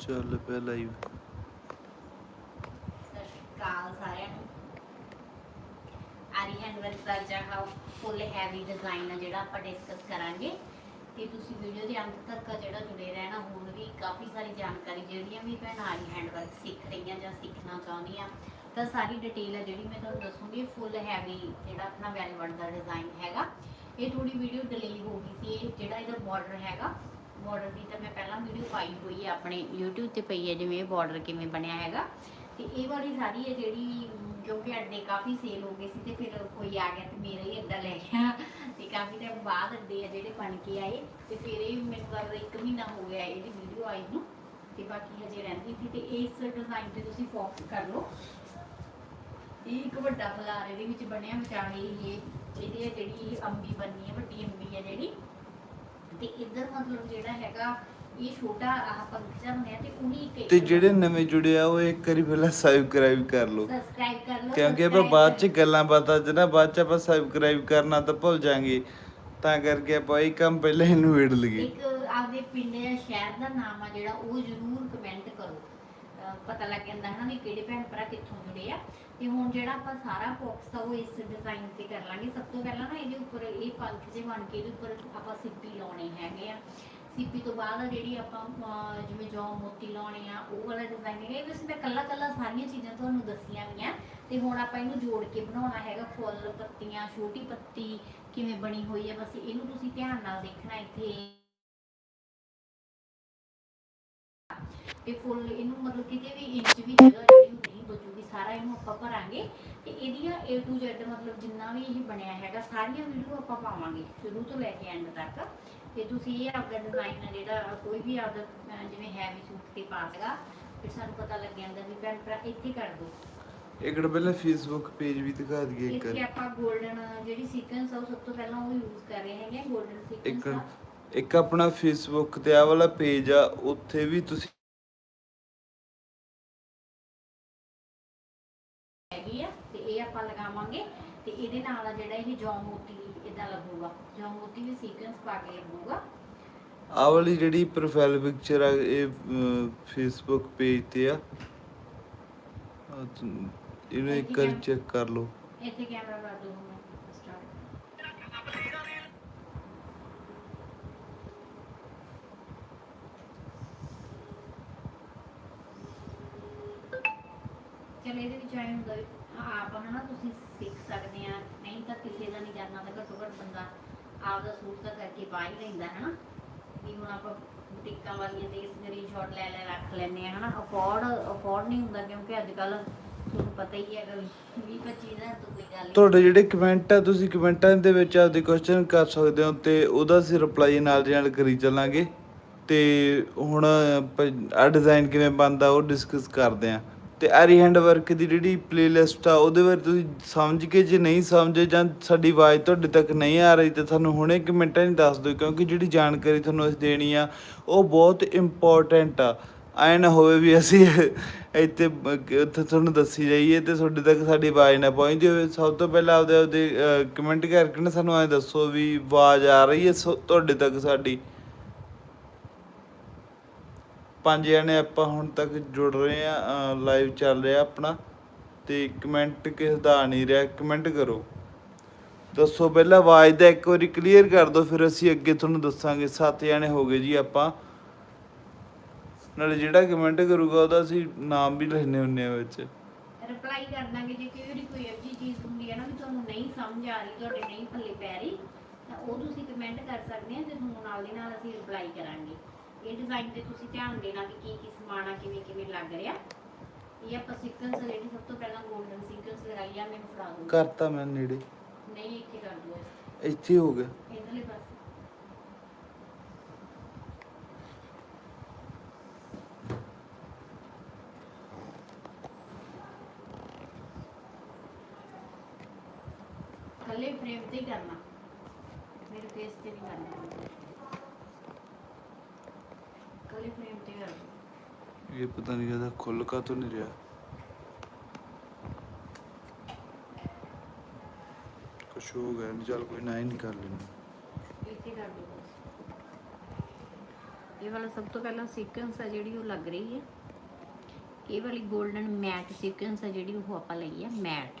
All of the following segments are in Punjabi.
ਚੱਲ ਪਿਆ ਲਾਈਵ ਸਤਿ ਸਾਰਿਆਂ ਨੂੰ। ਆਰੀ ਹੈਂਡ ਦਾ ਜਿਹੜਾ ਫੁੱਲ ਹੈਵੀ ਡਿਜ਼ਾਈਨ ਆ ਜਿਹੜਾ ਆਪਾਂ ਡਿਸਕਸ ਕਰਾਂਗੇ। ਤੇ ਤੁਸੀਂ ਵੀਡੀਓ ਦੇ ਅੰਤ ਤੱਕ ਜਿਹੜਾ ਜੁੜੇ ਰਹਿਣਾ, ਹੁਣ ਵੀ ਕਾਫੀ ਸਾਰੀ ਜਾਣਕਾਰੀ ਜਿਹੜੀਆਂ ਵੀ ਭੈਣਾਂ ਆਰੀ ਹੈਂਡ ਸਿੱਖ ਰਹੀਆਂ ਜਾਂ ਸਿੱਖਣਾ ਚਾਹੁੰਦੀਆਂ, ਤਾਂ ਸਾਰੀ ਡਿਟੇਲ ਹੈ ਜਿਹੜੀ ਮੈਂ ਤੁਹਾਨੂੰ ਦੱਸੂਗੀ ਫੁੱਲ ਹੈਵੀ ਜਿਹੜਾ ਆਪਣਾ ਵੈਲਵਟ ਦਾ ਡਿਜ਼ਾਈਨ ਹੈਗਾ। ਇਹ ਥੋੜੀ ਵੀਡੀਓ ਡਿਲੇ ਹੋ ਗਈ ਸੀ, ਇਹ ਜਿਹੜਾ ਇਹਦਾ ਬਾਰਡਰ ਹੈਗਾ ਬਾਰਡਰ ਦੀ ਤਾਂ ਮੈਂ ਪਹਿਲਾਂ ਵੀਡੀਓ ਪਾਈ ਹੋਈ ਹੈ ਆਪਣੇ YouTube ਤੇ ਪਈ ਹੈ ਜਿਵੇਂ ਬਾਰਡਰ ਕਿਵੇਂ ਬਣਿਆ ਹੈਗਾ। ਤੇ ਇਹ ਵਾਲੀ ਸਾਰੀ ਹੈ ਜਿਹੜੀ ਅਮ, ਕਿਉਂਕਿ ਅੱਡੇ ਕਾਫੀ ਸੇਲ ਹੋ ਗਏ ਸੀ ਤੇ ਫਿਰ ਕੋਈ ਆ ਗਿਆ ਤੇ ਮੇਰਾ ਹੀ ਅੱਡਾ ਲੈ ਗਿਆ। ਤੇ ਕਾਫੀ ਟਾਈਮ ਬਾਅਦ ਅੱਡੇ ਆ ਜਿਹੜੇ ਬਣ ਕੇ ਆਏ। ਤੇ ਫਿਰ ਇਹ ਮੈਨੂੰ ਲੱਗਦਾ ਇੱਕ ਮਹੀਨਾ ਹੋ ਗਿਆ ਇਹਦੀ ਵੀਡੀਓ ਆਈ ਨੂੰ। ਤੇ ਬਾਕੀ ਹਜੇ ਰਹਿੰਦੀ ਸੀ ਤੇ ਇਸ ਡਿਜ਼ਾਈਨ ਤੇ ਤੁਸੀਂ ਫੋਕਸ ਕਰ ਲਓ। ਇਹ ਇੱਕ ਵੱਡਾ ਫਲਾਰ ਇਹਦੇ ਵਿੱਚ ਬਣਿਆ ਵਿਚਾਲੇ ਇਹ ਇਹਦੀ ਜਿਹੜੀ ਅੰਬੀ ਬੰਨੀ ਹੈ ਵੱਡੀ ਅੰਬੀ ਹੈ ਜਿਹੜੀ। ਤੇ ਇੱਧਰ ਮਤਲਬ ਜਿਹੜਾ ਹੈਗਾ ਇਹ ਛੋਟਾ ਆਹ ਜਿਹਾ ਬਣਿਆ ਤੇ ਉਹੀ ਇੱਕ ਤੇ ਜਿਹੜੇ ਨਵੇਂ ਜੁੜੇ ਆ ਉਹ ਇੱਕ ਵਾਰੀ ਪਹਿਲਾਂ ਸਬਸਕ੍ਰਾਈਬ ਕਰ ਲਓ। ਸਬਸਕ੍ਰਾਈਬ ਕਰ ਲਓ ਕਿਉਂਕਿ ਆਪਾਂ subscribe ਬਾਅਦ ਚ ਗੱਲਾਂ ਬਾਤਾਂ ਚ ਨਾ ਬਾਅਦ ਚ ਆਪਾਂ ਸਬਸਕ੍ਰਾਈਬ ਕਰਨਾ ਤਾਂ ਭੁੱਲ ਜਾਾਂਗੇ। ਤਾਂ ਕਰਕੇ ਆਪਾਂ ਇਹ ਕੰਮ ਪਹਿਲਾਂ ਹੀ ਨਿਬੇੜ ਲਈਏ। ਇੱਕ ਆਪਦੇ ਪਿੰਡ ਜਾਂ ਸ਼ਹਿਰ ਦਾ ਨਾਮ ਆ ਜਿਹੜਾ ਉਹ ਜ਼ਰੂਰ ਕਮੈਂਟ ਕਰੋ। ਅਹ ਪਤਾ ਲੱਗ ਜਾਂਦਾ ਹੈ ਨਾ ਵੀ ਕਿਹੜੇ ਭੈਣ ਭਰਾ ਕਿੱਥੋਂ ਜੁੜੇ ਆ। ਤੇ ਹੁਣ ਜਿਹੜਾ ਆਪਾਂ ਸਾਰਾ ਫੋਕਸ ਆ ਉਹ ਇਸ ਡਿਜ਼ਾਈਨ ਤੇ ਕਰ ਲਾਂਗੇ। ਸਭ ਤੋਂ ਪਹਿਲਾਂ ਨਾ ਇਹਦੇ ਉੱਪਰ ਇਹ ਪੰਖ ਜੇ ਬਣ ਕੇ ਇਹਦੇ ਉੱਪਰ ਆਪਾਂ ਸਿੱਪੀ ਲਾਉਣੇ ਹੈਗੇ ਆ। ਸਿੱਪੀ ਤੋਂ ਬਾਅਦ ਜਿਹੜੀ ਆਪਾਂ ਜਿਵੇਂ ਜੌਂ ਮੋਤੀ ਲਾਉਣੇ ਆ, ਉਹ ਵਾਲਾ ਡਿਜ਼ਾਈਨ ਹੈਗਾ। ਇਹ ਵੈਸੇ ਮੈਂ ਕੱਲਾ ਕੱਲਾ ਸਾਰੀਆਂ ਚੀਜ਼ਾਂ ਤੁਹਾਨੂੰ ਦੱਸੀਆਂ ਗਈਆਂ ਤੇ ਹੁਣ ਆਪਾਂ ਇਹਨੂੰ ਜੋੜ ਕੇ ਬਣਾਉਣਾ ਹੈਗਾ ਫੁੱਲ ਪੱਤੀਆਂ, ਛੋਟੀ ਪੱਤੀ ਕਿਵੇਂ ਬਣੀ ਹੋਈ ਹੈ ਬਸ ਇਹਨੂੰ ਤੁਸੀਂ ਧਿਆਨ ਨਾਲ ਦੇਖਣਾ ਇੱਥੇ। ਤੇ ਫੁੱਲ ਇਹਨੂੰ ਮਤਲਬ ਕਿਤੇ ਵੀ ਇੰਚ ਵੀ ਜਗ੍ਹਾ ਜਿਹੜੀ ਉਹ ਸਾਰਾ ਇਹਨੂੰ ਆਪਾਂ ਭਰਾਂਗੇ ਤੇ ਇਹਦੀਆਂ A to Z ਮਤਲਬ ਜਿੰਨਾ ਵੀ ਇਹ ਬਣਿਆ ਹੈਗਾ ਸਾਰੀਆਂ ਵੀਡੀਓ ਆਪਾਂ ਪਾਵਾਂਗੇ ਸ਼ੁਰੂ ਤੋਂ ਲੈ ਕੇ ਐਂਡ ਤੱਕ। ਤੇ ਤੁਸੀਂ ਇਹ ਆਪਦਾ ਡਿਜ਼ਾਈਨ ਜਿਹੜਾ ਕੋਈ ਵੀ ਆਪਦਾ ਜਿਵੇਂ ਹੈਵੀ ਸੂਟ ਤੇ ਪਾ ਸਕਦਾ ਫਿਰ ਸਾਨੂੰ ਪਤਾ ਲੱਗ ਜਾਂਦਾ ਵੀ ਭੈਣ ਭਰਾ ਇੱਥੇ ਕਰ ਦੋ ਇੱਕ ਪਹਿਲਾਂ ਫੇਸਬੁੱਕ ਪੇਜ ਵੀ ਦਿਖਾ ਦਈਏ ਇੱਕ ਇੱਥੇ ਆਪਾਂ 골ਡਨ ਜਿਹੜੀ ਸੀਕੁਐਂਸ ਆ ਉਹ ਸਭ ਤੋਂ ਪਹਿਲਾਂ ਉਹ ਯੂਜ਼ ਕਰ ਰਹੇ ਹੈਗੇ 골ਡਨ ਸੀਕੁਐਂਸ ਇੱਕ ਇੱਕ ਆਪਣਾ ਫੇਸਬੁੱਕ ਤੇ ਆ ਵਾਲਾ ਪੇਜ ਆ ਉੱਥੇ ਵੀ ਤੁਸੀਂ ਹੈਗੀ ਆ ਤੇ ਇਹ ਆਪਾਂ ਲਗਾਵਾਂਗੇ ਤੇ ਇਹਦੇ ਨਾਲ ਆ ਜਿਹੜਾ ਇਹ ਜੌਂ ਮੋਤੀ ਇਦਾਂ ਲੱਗੂਗਾ। ਜੌਂ ਮੋਤੀ ਵੀ ਸੀਕੁਐਂਸ ਪਾ ਕੇ ਲੱਗੂਗਾ। ਆ ਵਾਲੀ ਜਿਹੜੀ ਪ੍ਰੋਫਾਈਲ ਪਿਕਚਰ ਆ ਇਹ ਫੇਸਬੁੱਕ ਪੇਜ ਤੇ ਆ। ਆਹ ਤੁ- ਇਹਨੂੰ ਇੱਕ ਵਾਰੀ ਚੈੱਕ ਕਰ ਲਓ। ਇੱਥੇ ਕੈਮਰਾ ਲਾ ਦੋ ਹੁਣ ਸਟਾਰਟ ਚਲ ਇਹਦੇ ਵਿੱਚ ਆਏ ਹੁੰਦਾ ਵੀ ਆਪ ਹਨਾ ਤੁਸੀਂ ਸਿੱਖ ਸਕਦੇ ਆ, ਨਹੀਂ ਤਾਂ ਕਿਸੇ ਦਾ ਨਹੀਂ ਜਾਣਨਾ ਤਾਂ ਘੱਟੋ ਘੱਟ ਬੰਦਾ ਆਪ ਦਾ ਸੂਟ ਤਾਂ ਕਰਕੇ ਪਾ ਹੀ ਲੈਂਦਾ ਹਨਾ। ਵੀ ਹੁਣ ਆਪਾਂ ਬੁਟੀਕਾਂ ਵਾਲੀਆਂ ਦੇ ਸਕਰੀਨਸ਼ਾਟ ਲੈ ਲੈ, ਰੱਖ ਲੈਂਦੇ ਆ ਹਨਾ। ਅਫੋਰਡ ਅਫੋਰਡ ਨਹੀਂ ਹੁੰਦਾ ਕਿਉਂਕਿ ਅੱਜ ਕੱਲ ਤੁਹਾਨੂੰ ਪਤਾ ਹੀ ਹੈਗਾ ਵੀ 20 25000 ਤੋਂ ਕੋਈ ਗੱਲ ਤੁਹਾਡੇ ਜਿਹੜੇ ਕਮੈਂਟ ਆ, ਤੁਸੀਂ ਕਮੈਂਟਾਂ ਦੇ ਵਿੱਚ ਆਪਦੇ ਕੁਐਸਚਨ ਕਰ ਸਕਦੇ ਹੋ ਤੇ ਉਹਦਾ ਅਸੀਂ ਰਿਪਲਾਈ ਨਾਲ ਦੀ ਨਾਲ ਕਰੀ ਚੱਲਾਂਗੇ। ਤੇ ਹੁਣ ਆ ਡਿਜ਼ਾਈਨ ਕਿਵੇਂ ਬਣਦਾ ਉਹ ਡਿਸਕਸ ਕਰਦੇ ਆ ਤੇ ਐਰੀ ਹੈਂਡ ਵਰਕ ਦੀ ਜਿਹੜੀ ਪਲੇਲਿਸਟ ਆ, ਉਹਦੇ ਬਾਰੇ ਤੁਸੀਂ ਸਮਝ ਕੇ ਜੇ ਨਹੀਂ ਸਮਝੇ ਜਾਂ ਸਾਡੀ ਆਵਾਜ਼ ਤੁਹਾਡੇ ਤੱਕ ਨਹੀਂ ਆ ਰਹੀ, ਤਾਂ ਤੁਹਾਨੂੰ ਹੁਣੇ ਕਮੈਂਟਾਂ 'ਚ ਦੱਸ ਦਿਓ, ਕਿਉਂਕਿ ਜਿਹੜੀ ਜਾਣਕਾਰੀ ਤੁਹਾਨੂੰ ਅਸੀਂ ਦੇਣੀ ਆ, ਉਹ ਬਹੁਤ ਇੰਪੋਰਟੈਂਟ ਆ। ਐ ਨਾ ਹੋਵੇ ਵੀ ਅਸੀਂ ਇੱਥੇ ਉੱਥੇ ਤੁਹਾਨੂੰ ਦੱਸੀ ਜਾਈਏ ਤੇ ਤੁਹਾਡੇ ਤੱਕ ਸਾਡੀ ਆਵਾਜ਼ ਨਾ ਪਹੁੰਚਦੀ ਹੋਵੇ ਸਭ ਤੋਂ ਪਹਿਲਾਂ ਆਪਦੇ ਆਪਦੇ ਕਮੈਂਟ ਕਰਕੇ ਨਾ ਸਾਨੂੰ ਐ ਦੱਸੋ ਵੀ ਆਵਾਜ਼ ਆ ਰਹੀ ਹੈ, ਸੋ- ਤੁਹਾਡੇ ਤੱਕ ਸਾਡੀ। ਪੰਜ ਜਣੇ ਆਪਾਂ ਹੁਣ ਤੱਕ ਜੁੜ ਰਹੇ ਆ ਲਾਈਵ ਚੱਲ ਰਿਹਾ ਆਪਣਾ। ਤੇ ਕਮੈਂਟ ਕਿਸ ਦਾ ਨਹੀਂ ਰਿਹਾ ਕਮੈਂਟ ਕਰੋ। ਦੱਸੋ ਪਹਿਲਾਂ ਆਵਾਜ਼ ਦਾ ਇੱਕ ਵਾਰੀ ਕਲੀਅਰ ਕਰ ਦਿਓ, ਫਿਰ ਅਸੀਂ ਅੱਗੇ ਤੁਹਾਨੂੰ ਦੱਸਾਂਗੇ। ਸੱਤ ਜਣੇ ਹੋ ਗਏ ਜੀ ਆਪਾਂ। ਨਾਲੇ ਜਿਹੜਾ ਕਮੈਂਟ ਕਰੂਗਾ, ਉਹਦਾ ਅਸੀਂ ਨਾਮ ਵੀ ਲੈਣੇ ਹੁੰਨੇ ਆ ਵਿੱਚ। ਰਿਪਲਾਈ ਕਰ ਦਾਂਗੇ, ਜੇ ਕੋਈ ਵੀ ਕੋਈ ਅਜਿਹੀ ਚੀਜ਼ ਹੁੰਦੀ ਹੈ ਨਾ ਵੀ ਤੁਹਾਨੂੰ ਨਹੀਂ ਸਮਝ ਆ ਰਹੀ, ਤੁਹਾਡੇ ਨਹੀਂ ਪੱਲੇ ਪੈ ਰਹੀ, ਤਾਂ ਉਹ ਤੁਸੀਂ ਕਮੈਂਟ ਕਰ ਸਕਦੇ ਆ ਤੇ ਤੁਹਾਨੂੰ ਨਾਲ ਦੀ ਨਾਲ ਅਸੀਂ ਰਿਪਲਾਈ ਕਰਾਂਗੇ। ਇਹ ਡਿਜ਼ਾਈਨ ਤੇ ਤੁਸੀਂ ਧਿਆਨ ਦੇਣਾ ਵੀ ਕੀ ਕੀ ਸਮਾਨ ਆ ਕਿਵੇਂ ਕਿਵੇਂ ਲੱਗ ਰਿਹਾ। ਇਹ ਆਪਾਂ ਸੀਕੁਐਂਸ ਜਿਹੜੀ ਸਭ ਤੋਂ ਪਹਿਲਾਂ 골ਡਨ ਸੀਕੁਐਂਸ ਲਗਾਈ ਆ ਮੈਨੂੰ ਫੜਾ ਦਿਓ। ਕਰਤਾ ਮੈਂ ਨੇੜੇ। ਨਹੀਂ ਇੱਥੇ ਕਰ ਦਿਓ। ਇੱਥੇ ਹੋ ਗਿਆ। ਇਧਰਲੇ ਪਾਸੇ। ਥੱਲੇ ਫਰੇਮ ਤੇ ਹੀ ਕਰਨਾ। ਮੇਰੇ ਫੇਸ ਤੇ ਨਹੀਂ ਕਰਨਾ ਕੱਲੇ ਫਰੇਮ ਤੇ ਕਰ ਇਹ ਪਤਾ ਨਹੀਂ ਕਹਦਾ ਖੁੱਲ ਕਾ ਤੋਂ ਨਹੀਂ ਰਿਹਾ। ਕੁਛ ਹੋ ਗਿਆ ਨਹੀਂ ਚੱਲ ਕੋਈ ਨਾ ਹੀ ਕਰ ਲੈਣਾ ਇੱਥੇ ਕਰ ਦਿਓ ਇਹ ਵਾਲਾ ਸਭ ਤੋਂ ਪਹਿਲਾਂ ਸੀਕੁਐਂਸ ਆ ਜਿਹੜੀ ਉਹ ਲੱਗ ਰਹੀ ਹੈ। ਇਹ ਵਾਲੀ 골ਡਨ ਮੈਟ ਸੀਕੁਐਂਸ ਆ ਜਿਹੜੀ ਉਹ ਆਪਾਂ ਲਈ ਆ ਮੈਟ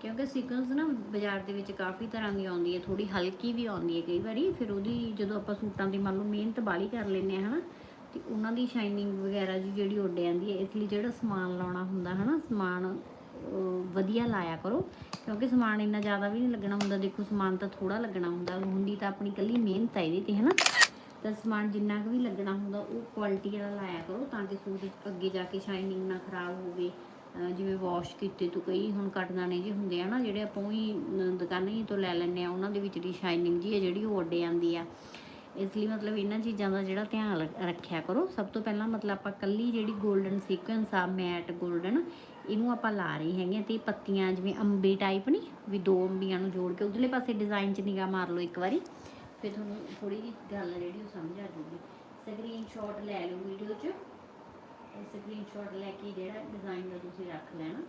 ਕਿਉਂਕਿ ਸੀਕੁਐਂਸ ਨਾ ਬਾਜ਼ਾਰ ਦੇ ਵਿੱਚ ਕਾਫੀ ਤਰ੍ਹਾਂ ਦੀ ਆਉਂਦੀ ਹੈ ਥੋੜੀ ਹਲਕੀ ਵੀ ਆਉਂਦੀ ਹੈ ਕਈ ਵਾਰੀ, ਫਿਰ ਉਹਦੀ ਜਦੋਂ ਆਪਾਂ ਸੂਟਾਂ ਦੀ ਮੰਨ ਲਓ ਮਿਹਨਤ ਬਾਲੀ ਕਰ ਲੈਂਦੇ ਆ ਹਨਾ ਤੇ ਉਹਨਾਂ ਦੀ ਸ਼ਾਈਨਿੰਗ ਵਗੈਰਾ ਜੀ ਜਿਹੜੀ ਉੱਡ ਜਾਂਦੀ ਹੈ, ਇਸ ਲਈ ਜਿਹੜਾ ਸਮਾਨ ਲਾਉਣਾ ਹੁੰਦਾ ਹਨਾ, ਸਮਾਨ ਵਧੀਆ ਲਾਇਆ ਕਰੋ। ਕਿਉਂਕਿ ਸਮਾਨ ਇੰਨਾ ਜ਼ਿਆਦਾ ਵੀ ਨਹੀਂ ਲੱਗਣਾ ਹੁੰਦਾ। ਦੇਖੋ, ਸਮਾਨ ਤਾਂ ਥੋੜਾ ਲੱਗਣਾ ਹੁੰਦਾ। ਹੁੰਦੀ ਤਾਂ ਆਪਣੀ ਕੱਲੀ ਮਿਹਨਤ ਹੈ ਇਹਦੇ ਤੇ, ਹਨਾ। ਤਾਂ ਸਮਾਨ ਜਿੰਨਾ ਕੁ ਵੀ ਲੱਗਣਾ ਹੁੰਦਾ, ਉਹ ਕੁਆਲਿਟੀ ਵਾਲਾ ਲਾਇਆ ਕਰੋ ਤਾਂ ਕਿ ਸੂਟ ਅੱਗੇ ਜਾ ਕੇ ਸ਼ਾਈਨਿੰਗ ਨਾ ਖਰਾਬ ਹੋਵੇ। ਜਿਵੇਂ ਵਾਸ਼ ਕੀਤੇ ਤੋਂ ਕਈ ਹੁਣ ਕੱਟਦਾਨੇ ਜੀ ਹੁੰਦੇ ਆ ਨਾ, ਜਿਹੜੇ ਆਪਾਂ ਉਹੀ ਦੁਕਾਨਾਂ ਹੀ ਤੋਂ ਲੈ ਲੈਂਦੇ ਆ, ਉਹਨਾਂ ਦੇ ਵਿੱਚ ਦੀ ਸ਼ਾਈਨਿੰਗ ਜੀ ਹੈ ਜਿਹੜੀ ਉਹ ਉੱਡ ਜਾਂਦੀ ਆ। ਇਸ ਲਈ ਮਤਲਬ ਇਹਨਾਂ ਚੀਜ਼ਾਂ ਦਾ ਜਿਹੜਾ ਧਿਆਨ ਰੱਖਿਆ ਕਰੋ। ਸਭ ਤੋਂ ਪਹਿਲਾਂ ਮਤਲਬ ਆਪਾਂ ਕੱਲੀ ਜਿਹੜੀ 골ਡਨ ਸੀਕੁਐਂਸ ਆ ਮੈਟ 골ਡਨ ਇਹਨੂੰ ਆਪਾਂ ਲਾ ਰਹੇ ਹੈਗੇ ਆ ਤੇ ਪੱਤੀਆਂ ਜਿਵੇਂ ਅੰਬੇ ਟਾਈਪ ਨਹੀਂ ਵੀ ਦੋ ਅੰਬੀਆਂ ਨੂੰ ਜੋੜ ਕੇ ਉਧਰਲੇ ਪਾਸੇ ਡਿਜ਼ਾਈਨ 'ਚ ਨਿਗਾਹ ਮਾਰ ਲਓ ਇੱਕ ਵਾਰੀ। ਫਿਰ ਤੁਹਾਨੂੰ ਥੋੜੀ ਜਿਹੀ ਗੱਲ ਜਿਹੜੀ ਉਹ ਸਮਝ ਆ ਜੂਗੀ ਸਕਰੀਨਸ਼ਾਟ ਲੈ ਲਓ ਵੀਡੀਓ 'ਚ। ਸਕਰੀਨਸ਼ਾਟ ਲੈ ਕੇ ਜਿਹੜਾ ਡਿਜ਼ਾਈਨ ਦਾ ਤੁਸੀਂ ਰੱਖ ਲੈਣਾ।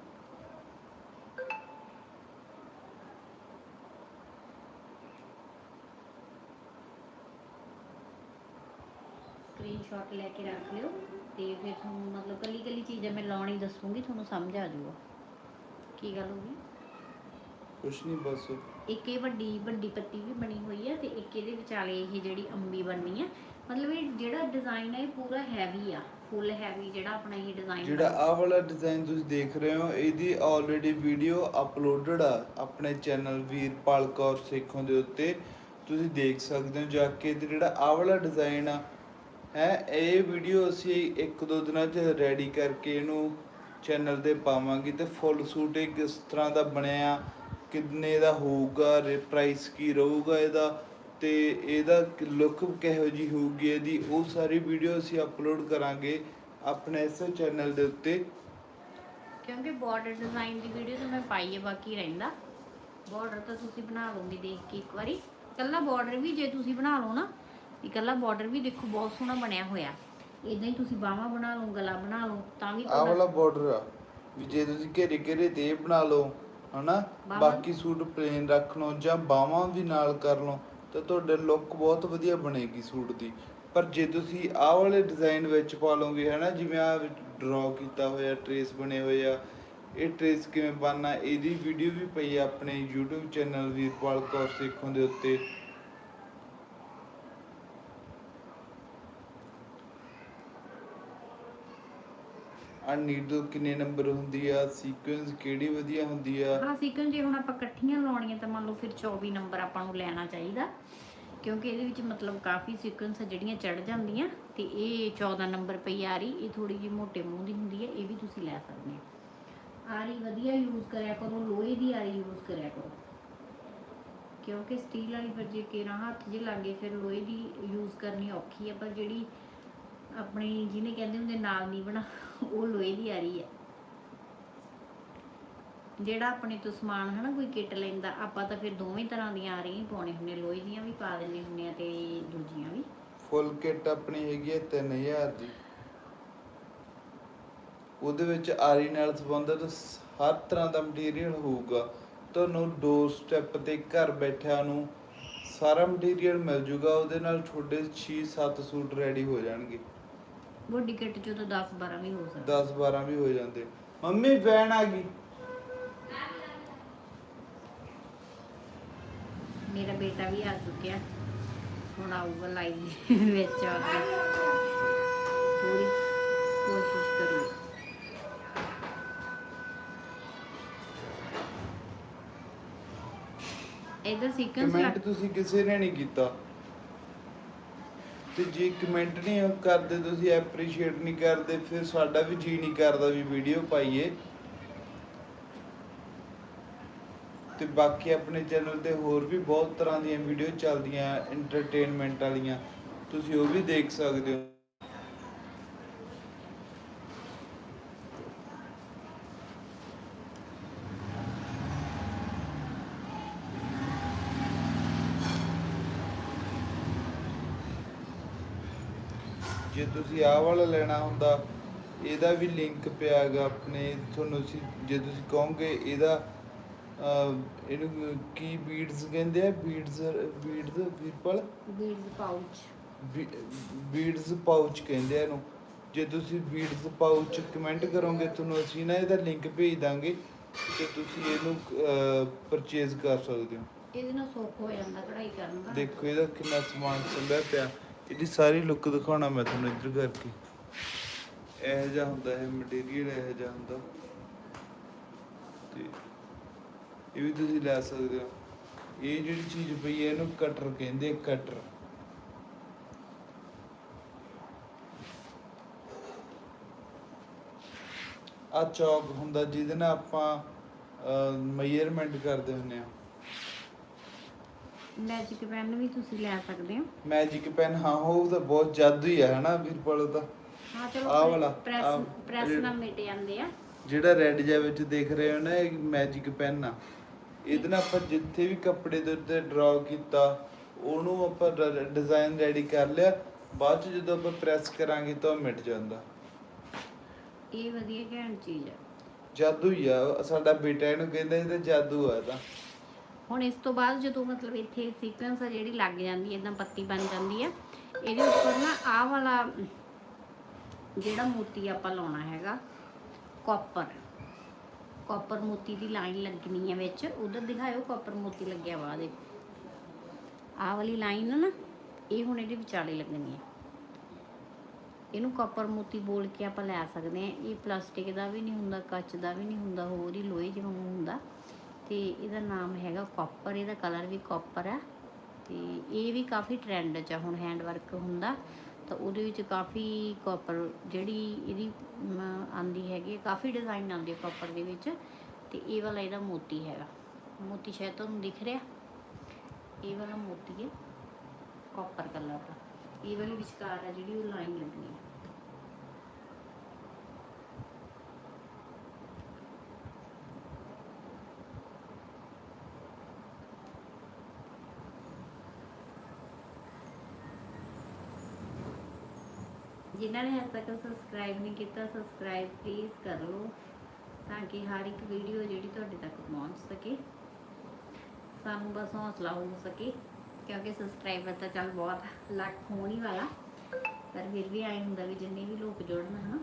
ਸਕਰੀਨਸ਼ਾਟ ਲੈ ਕੇ ਰੱਖ ਲਿਓ ਤੇ ਫਿਰ ਤੁਹਾਨੂੰ ਮਤਲਬ ਕੱਲੀ ਕੱਲੀ ਚੀਜ਼ਾਂ ਮੈਂ ਲਾਉਣੀ ਦੱਸੂਗੀ ਤੁਹਾਨੂੰ ਸਮਝ ਆ ਜਾਊਗਾ। ਕੀ ਗੱਲ ਹੋ ਗਈ? ਕੁਛ ਨਹੀਂ ਬਸ। ਇੱਕ ਇਹ ਵੱਡੀ ਵੱਡੀ ਪੱਤੀ ਵੀ ਬਣੀ ਹੋਈ ਹੈ ਤੇ ਇੱਕ ਇਹਦੇ ਵਿਚਾਲੇ ਇਹ ਜਿਹੜੀ ਅੰਬੀ ਬਣਨੀ ਹੈ ਮਤਲਬ ਇਹ ਜਿਹੜਾ ਡਿਜ਼ਾਈਨ ਹੈ ਇਹ ਪੂਰਾ ਹੈਵੀ ਆ ਫੁੱਲ ਹੈਵੀ ਜਿਹੜਾ ਆਪਣਾ ਇਹ ਡਿਜ਼ਾਈਨ ਜਿਹੜਾ ਆਹ ਵਾਲਾ ਡਿਜ਼ਾਈਨ ਤੁਸੀਂ ਦੇਖ ਰਹੇ ਹੋ ਇਹਦੀ ਆਲਰੇਡੀ ਵੀਡੀਓ ਅਪਲੋਡਡ ਆ ਆਪਣੇ ਚੈਨਲ ਵੀਰਪਾਲ ਕੌਰ ਸੇਖੋਂ ਦੇ ਉੱਤੇ। ਤੁਸੀਂ ਦੇਖ ਸਕਦੇ ਹੋ ਜਾ ਕੇ ਤੇ ਜਿਹੜਾ ਆਹ ਵਾਲਾ ਡਿਜ਼ਾਈਨ ਆ ਹੈ, ਇਹ ਵੀਡੀਓ ਅਸੀਂ ਇੱਕ ਦੋ ਦਿਨਾਂ 'ਚ ਰੈਡੀ ਕਰਕੇ ਇਹਨੂੰ ਚੈਨਲ ਤੇ ਪਾਵਾਂਗੇ ਤੇ ਫੁੱਲ ਸੂਟ ਇਹ ਕਿਸ ਤਰ੍ਹਾਂ ਦਾ ਬਣਿਆ, ਕਿੰਨੇ ਦਾ ਹੋਊਗਾ ਪ੍ਰਾਈਸ ਕੀ ਰਹੂਗਾ ਇਹਦਾ ਤੇ ਇਹਦਾ ਲੁੱਕ ਕਿਹੋ ਜੀ ਹੋਊਗੀ ਇਹਦੀ, ਉਹ ਸਾਰੀ ਵੀਡੀਓ ਅਸੀਂ ਅਪਲੋਡ ਕਰਾਂਗੇ ਆਪਣੇ ਇਸ ਚੈਨਲ ਦੇ ਉੱਤੇ। ਕਿਉਂਕਿ ਬਾਰਡਰ ਡਿਜ਼ਾਈਨ ਦੀ ਵੀਡੀਓ ਤਾਂ ਮੈਂ ਪਾਈ ਹੈ, ਬਾਕੀ ਰਹਿੰਦਾ। ਬਾਰਡਰ ਤਾਂ ਤੁਸੀਂ ਬਣਾ ਲਓਗੇ ਦੇਖ ਕੇ ਇੱਕ ਵਾਰੀ। ਇਕੱਲਾ ਬਾਰਡਰ ਵੀ ਜੇ ਤੁਸੀਂ ਬਣਾ ਲਓ ਨਾ ਇਕੱਲਾ ਬਾਰਡਰ ਵੀ ਦੇਖੋ ਬਹੁਤ ਸੋਹਣਾ ਬਣਿਆ ਹੋਇਆ। ਇਦਾਂ ਹੀ ਤੁਸੀਂ ਬਾਹਾਂ ਬਣਾ ਲਓ ਗਲਾ ਬਣਾ ਲਓ ਤਾਂ ਵੀ ਆਹ ਵਾਲਾ ਬਾਰਡਰ ਆ। ਵੀ ਜੇ ਤੁਸੀਂ ਘੇਰੇ ਘੇਰੇ ਤੇ ਇਹ ਬਣਾ ਲਓ ਹਨਾ? ਬਾਕੀ ਸੂਟ ਪਲੇਨ ਰੱਖ ਲਓ ਜਾਂ ਬਾਹਾਂ ਵੀ ਨਾਲ ਕਰ ਲਓ ਤਾਂ ਤੁਹਾਡਾ ਲੁੱਕ ਬਹੁਤ ਵਧੀਆ ਬਣੇਗੀ ਸੂਟ ਦੀ। ਪਰ ਜੇ ਤੁਸੀਂ ਆਹ ਵਾਲੇ ਡਿਜ਼ਾਈਨ ਵਿੱਚ ਪਾ ਲਓਗੇ ਹਨਾ? ਜਿਵੇਂ ਆ ਡਰਾ ਕੀਤਾ ਹੋਇਆ ਟਰੇਸ ਬਣੇ ਹੋਏ ਆ। ਇਹ ਟਰੇਸ ਕਿਵੇਂ ਬਣਨਾ? ਇਹਦੀ ਵੀਡੀਓ ਵੀ ਪਈ ਆ ਆਪਣੇ YouTube ਚੈਨਲ ਵੀਰਪਾਲ ਕੌਰ ਸੇਖੋਂ ਦੇ ਉੱਤੇ। ਆ ਨੀਡਲ ਕਿੰਨੇ ਨੰਬਰ ਹੁੰਦੀ ਆ ਸੀਕੁਐਂਸ ਕਿਹੜੀ ਵਧੀਆ ਹੁੰਦੀ ਆ? ਹਾਂ ਸੀਕਨ ਜੇ ਹੁਣ ਆਪਾਂ ਇਕੱਠੀਆਂ ਲਾਉਣੀਆਂ ਤਾਂ ਮੰਨ ਲਓ ਫਿਰ 24 ਨੰਬਰ ਆਪਾਂ ਨੂੰ ਲੈਣਾ ਚਾਹੀਦਾ। ਕਿਉਂਕਿ ਇਹਦੇ ਵਿੱਚ ਮਤਲਬ ਕਾਫੀ ਸੀਕੁਐਂਸ ਜਿਹੜੀਆਂ ਚੜ ਜਾਂਦੀਆਂ, ਤੇ ਇਹ 14 ਨੰਬਰ ਪਈ ਆ ਰਹੀ, ਇਹ ਥੋੜੀ ਜਿਹੀ ਮੋਟੇ ਮੂੰਹ ਦੀ ਹੁੰਦੀ ਹੈ ਇਹ ਵੀ ਤੁਸੀਂ ਲੈ ਸਕਦੇ ਹੋ ਆਰੀ ਵਧੀਆ ਯੂਜ਼ ਕਰਿਆ ਕਰੋ, ਲੋਹੇ ਦੀ ਆਰੀ ਯੂਜ਼ ਕਰਿਆ ਕਰੋ। ਕਿਉਂਕਿ ਸਟੀਲ ਵਾਲੀ ਫਿਰ ਜੇ ਕੇਰਾ ਹੱਥ ਜੇ ਲੱਗੇ, ਫਿਰ ਲੋਹੇ ਦੀ ਯੂਜ਼ ਕਰਨੀ ਔਖੀ ਹੈ ਪਰ ਜਿਹੜੀ ਆਪਣੀ ਜਿਹਨੇ ਕਹਿੰਦੇ ਹੁੰਦੇ ਨਾਲ ਨਹੀਂ ਬਣਾ, ਉਹ ਲੋਹੇ ਦੀ ਆ ਰਹੀ ਹੈ। ਜਿਹੜਾ ਆਪਣੇ ਤੋਂ ਸਮਾਨ ਹਨਾ ਕੋਈ ਕਿੱਟ ਲੈਂਦਾ, ਆਪਾਂ ਤਾਂ ਫਿਰ ਦੋਵੇਂ ਤਰ੍ਹਾਂ ਦੀਆਂ ਆ ਰਹੀਆਂ ਪਾਉਣੇ ਹੁੰਦੇ ਲੋਹੇ ਦੀਆਂ ਵੀ ਪਾ ਦਿੰਦੇ ਹੁੰਦੇ ਆ ਤੇ ਦੂਜੀਆਂ ਵੀ। ਫੁੱਲ ਕਿੱਟ ਆਪਣੀ ਹੈਗੀ ਹੈ 3000 ਦੀ। ਉਹਦੇ ਵਿੱਚ ਆਰੀ ਨਾਲ ਸੰਬੰਧਿਤ ਹਰ ਤਰ੍ਹਾਂ ਦਾ ਮਟੀਰੀਅਲ ਹੋਊਗਾ। ਤੁਹਾਨੂੰ ਡੋਰ ਸਟੈਪ ਤੇ ਘਰ ਬੈਠਿਆਂ ਨੂੰ ਸਾਰਾ ਮਟੀਰੀਅਲ ਮਿਲ ਜੂਗਾ, ਉਹਦੇ ਨਾਲ ਤੁਹਾਡੇ 6-7 ਸੂਟ ਰੈਡੀ ਹੋ ਜਾਣਗੇ। ਵੱਡੀ ਕਿੱਟ ਚੋਂ ਤਾਂ 10 12 ਵੀ ਹੋ ਸਕਦਾ। 10-12 ਵੀ ਹੋ ਜਾਂਦੇ। ਮੰਮੀ ਵੈਨ ਆ ਗਈ। ਮੇਰਾ ਬੇਟਾ ਵੀ ਆ ਚੁੱਕਿਆ। ਹੁਣ ਆਊਗਾ ਲਾਈਵ ਵਿੱਚ ਆ ਕੇ। ਪੂਰੀ ਕੋਸ਼ਿਸ਼ ਕਰੀਏ। ਇਹਦਾ ਕਮੈਂਟ ਤੁਸੀਂ ਕਿਸੇ ਨੇ ਨਹੀਂ ਕੀਤਾ। ਤੇ ਜੇ ਕਮੈਂਟ ਨਹੀਂ ਕਰਦੇ, ਤੁਸੀਂ ਐਪਰੀਸ਼ੀਏਟ ਨਹੀਂ ਕਰਦੇ, ਫਿਰ ਸਾਡਾ ਵੀ ਜੀ ਨਹੀਂ ਕਰਦਾ ਵੀ ਵੀਡੀਓ ਪਾਈਏ। ਤੇ ਬਾਕੀ ਆਪਣੇ ਚੈਨਲ ਤੇ ਹੋਰ ਵੀ ਬਹੁਤ ਤਰ੍ਹਾਂ ਦੀਆਂ ਵੀਡੀਓ ਚੱਲਦੀਆਂ ਐਂਟਰਟੇਨਮੈਂਟ ਵਾਲੀਆਂ। ਤੁਸੀਂ ਉਹ ਵੀ ਦੇਖ ਸਕਦੇ ਹੋ। ਜੇ ਤੁਸੀਂ ਆਹ ਵਾਲਾ ਲੈਣਾ ਹੁੰਦਾ ਇਹਦਾ ਵੀ ਲਿੰਕ ਪਿਆ ਹੈਗਾ ਆਪਣੇ ਤੁਹਾਨੂੰ ਅਸੀਂ ਜੇ ਤੁਸੀਂ ਕਹੋਗੇ ਇਹਦਾ ਇਹਨੂੰ ਕੀ ਬੀਡਸ ਕਹਿੰਦੇ ਆ? ਬੀਡਸ ਬੀਡਸ ਵੀਰਪਲ ਬੀਡਸ ਪਾਊਚ ਬੀਡਸ ਪਾਊਚ ਕਹਿੰਦੇ ਆ ਇਹਨੂੰ। ਜੇ ਤੁਸੀਂ ਬੀਡਸ ਪਾਊਚ ਕਮੈਂਟ ਕਰੋਗੇ ਤੁਹਾਨੂੰ ਅਸੀਂ ਨਾ ਇਹਦਾ ਲਿੰਕ ਭੇਜ ਦਾਂਗੇ ਤੇ ਤੁਸੀਂ ਇਹਨੂੰ ਪਰਚੇਜ਼ ਕਰ ਸਕਦੇ ਹੋ। ਇਹਦੇ ਨਾਲ ਸੌਖ ਹੋ ਜਾਂਦਾ ਕਢਾਈ ਕਰਨ ਦਾ। ਦੇਖੋ ਇਹਦਾ ਕਿੰਨਾ ਸਮਾਨ ਸੰਭਿਆ ਪਿਆ। ਇਹਦੀ ਸਾਰੀ ਲੁੱਕ ਦਿਖਾਉਣਾ ਮੈਂ ਤੁਹਾਨੂੰ ਇੱਧਰ ਕਰਕੇ। ਇਹ ਜਿਹਾ ਹੁੰਦਾ ਹੈ ਮਟੀਰੀਅਲ ਇਹ ਜਿਹਾ ਹੁੰਦਾ। ਤੇ ਇਹ ਵੀ ਤੁਸੀਂ ਲੈ ਸਕਦੇ ਹੋ। ਇਹ ਜਿਹੜੀ ਚੀਜ਼ ਪਈ ਹੈ, ਇਹਨੂੰ ਕਟਰ ਕਹਿੰਦੇ ਕਟਰ ਆ ਚੌਕ ਹੁੰਦਾ ਜਿਹਦੇ ਨਾਲ ਆਪਾਂ ਮੈਜ਼ਰਮੈਂਟ ਕਰਦੇ ਹੁੰਦੇ ਆ ਮੈਜਿਕ ਪੈਨ ਵੀ ਤੁਸੀਂ ਲੈ ਸਕਦੇ ਹੋ। ਮੈਜਿਕ ਪੈਨ ਹਾਂ ਉਹ ਤਾਂ ਬਹੁਤ ਜਾਦੂ ਹੀ ਹੈ ਹਨਾ ਵੀਰਪਾਲ ਦਾ ਹਾਂ ਆਹ ਵਾਲਾ, ਪ੍ਰੈਸ ਪ੍ਰੈਸ ਜਿਹੜੇ- ਨਾਲ ਮਿਟ ਜਾਂਦੇ ਆ। ਜਿਹੜਾ ਰੈੱਡ ਜਿਹਾ ਵਿੱਚ ਦੇਖ ਰਹੇ ਹੋ ਨਾ ਇਹ ਮੈਜਿਕ ਪੈਨ ਆ। ਇਹਦੇ ਨਾਲ ਆਪਾਂ ਜਿੱਥੇ ਵੀ ਕੱਪੜੇ ਦੇ ਉੱਤੇ ਡਰਾ ਕੀਤਾ ਉਹਨੂੰ ਆਪਾਂ ਡਿਜ਼ਾਈਨ ਰੈਡੀ ਕਰ ਲਿਆ ਬਾਅਦ ਚ ਜਦੋਂ ਆਪਾਂ ਪ੍ਰੈਸ ਕਰਾਂਗੇ ਤਾਂ ਉਹ ਮਿਟ ਜਾਂਦਾ। ਇਹ ਵਧੀਆ ਘੈਂਟ ਚੀਜ਼ ਆ। ਜਾਦੂ ਹੀ ਆ ਸਾਡਾ ਬੇਟਾ ਇਹਨੂੰ ਕਹਿੰਦਾ ਇਹ ਤਾਂ ਜਾਦੂ ਆ ਇਹ ਤਾਂ। ਹੁਣ ਇਸ ਤੋਂ ਬਾਅਦ ਜਦੋਂ ਮਤਲਬ ਇੱਥੇ ਸੀਕੁਐਂਸ ਆ ਜਿਹੜੀ ਲੱਗ ਜਾਂਦੀ ਹੈ, ਇਦਾਂ ਪੱਤੀ ਬਣ ਜਾਂਦੀ ਆ, ਇਹਦੇ ਉੱਪਰ ਨਾ ਆਹ ਵਾਲਾ ਜਿਹੜਾ ਮੋਤੀ ਆਪਾਂ ਲਾਉਣਾ ਹੈਗਾ ਕਾਪਰ ਕਾਪਰ ਮੋਤੀ ਦੀ ਲਾਈਨ ਲੱਗਣੀ ਹੈ ਵਿੱਚ। ਉਧਰ ਦਿਖਾਇਓ ਕਾਪਰ ਮੋਤੀ ਲੱਗਿਆ ਵਾ ਦੇ। ਆਹ ਵਾਲੀ ਲਾਈਨ ਨਾ, ਇਹ ਹੁਣ ਇਹਦੇ ਵਿਚਾਲੇ ਲੱਗਣੀ ਹੈ ਇਹਨੂੰ ਕਾਪਰ ਮੋਤੀ ਬੋਲ ਕੇ ਆਪਾਂ ਲੈ ਸਕਦੇ ਹਾਂ ਇਹ ਪਲਾਸਟਿਕ ਦਾ ਵੀ ਨਹੀਂ ਹੁੰਦਾ, ਕੱਚ ਦਾ ਵੀ ਨਹੀਂ ਹੁੰਦਾ, ਹੋਰ ਹੀ ਲੋਹੇ ਜਿਹਾ ਹੁੰਦਾ। ਤੇ ਇਹਦਾ ਨਾਮ ਹੈਗਾ ਕਾਪਰ ਇਹਦਾ ਕਲਰ ਵੀ ਕਾਪਰ ਹੈ ਤੇ ਇਹ ਵੀ ਕਾਫੀ ਟ੍ਰੈਂਡ 'ਚ ਆ ਹੁਣ ਹੈਂਡ ਵਰਕ ਹੁੰਦਾ ਤਾਂ ਉਹਦੇ ਵਿੱਚ ਕਾਫੀ ਕਾਪਰ ਜਿਹੜੀ ਇਹਦੀ ਮ, ਆਂਦੀ ਹੈਗੀ ਹੈ, ਕਾਫੀ ਡਿਜ਼ਾਈਨ ਆਉਂਦੇ ਕਾਪਰ ਦੇ ਵਿੱਚ ਤੇ ਇਹ ਵਾਲਾ ਇਹਦਾ ਮੋਤੀ ਹੈਗਾ। ਮੋਤੀ ਸ਼ਾਇਦ ਤੁਹਾਨੂੰ ਦਿਖ ਰਿਹਾ। ਇਹ ਵਾਲਾ ਮੋਤੀ ਹੈ ਕਾਪਰ ਕਲਰ ਦਾ। ਇਹ ਵਾਲੀ ਵਿਚਕਾਰ ਆ ਜਿਹੜੀ ਉਹ ਲਾਈਨ ਲੱਗਣੀ ਹੈ ਜਿਨ੍ਹਾਂ ਨੇ ਹਜੇ ਤੱਕ ਸਬਸਕ੍ਰਾਈਬ ਨਹੀਂ ਕੀਤਾ ਸਬਸਕ੍ਰਾਈਬ ਪਲੀਜ਼ ਕਰ ਲਓ ਤਾਂ ਕਿ ਹਰ ਇੱਕ ਵੀਡੀਓ ਜਿਹੜੀ ਤੁਹਾਡੇ ਤੱਕ ਪਹੁੰਚ ਸਕੇ। ਸਾਨੂੰ ਬਸ ਹੌਸਲਾ ਹੋ ਸਕੇ, ਕਿਉਂਕਿ ਸਬਸਕ੍ਰਾਈਬਰ ਤਾਂ ਚੱਲ ਬਹੁਤ ਲੱਖ ਹੋਣ ਹੀ ਵਾਲਾ। ਪਰ ਫਿਰ ਵੀ ਆਏ ਹੁੰਦਾ ਵੀ ਜਿੰਨੇ ਵੀ ਲੋਕ ਜੁੜਨ, ਹਨਾ।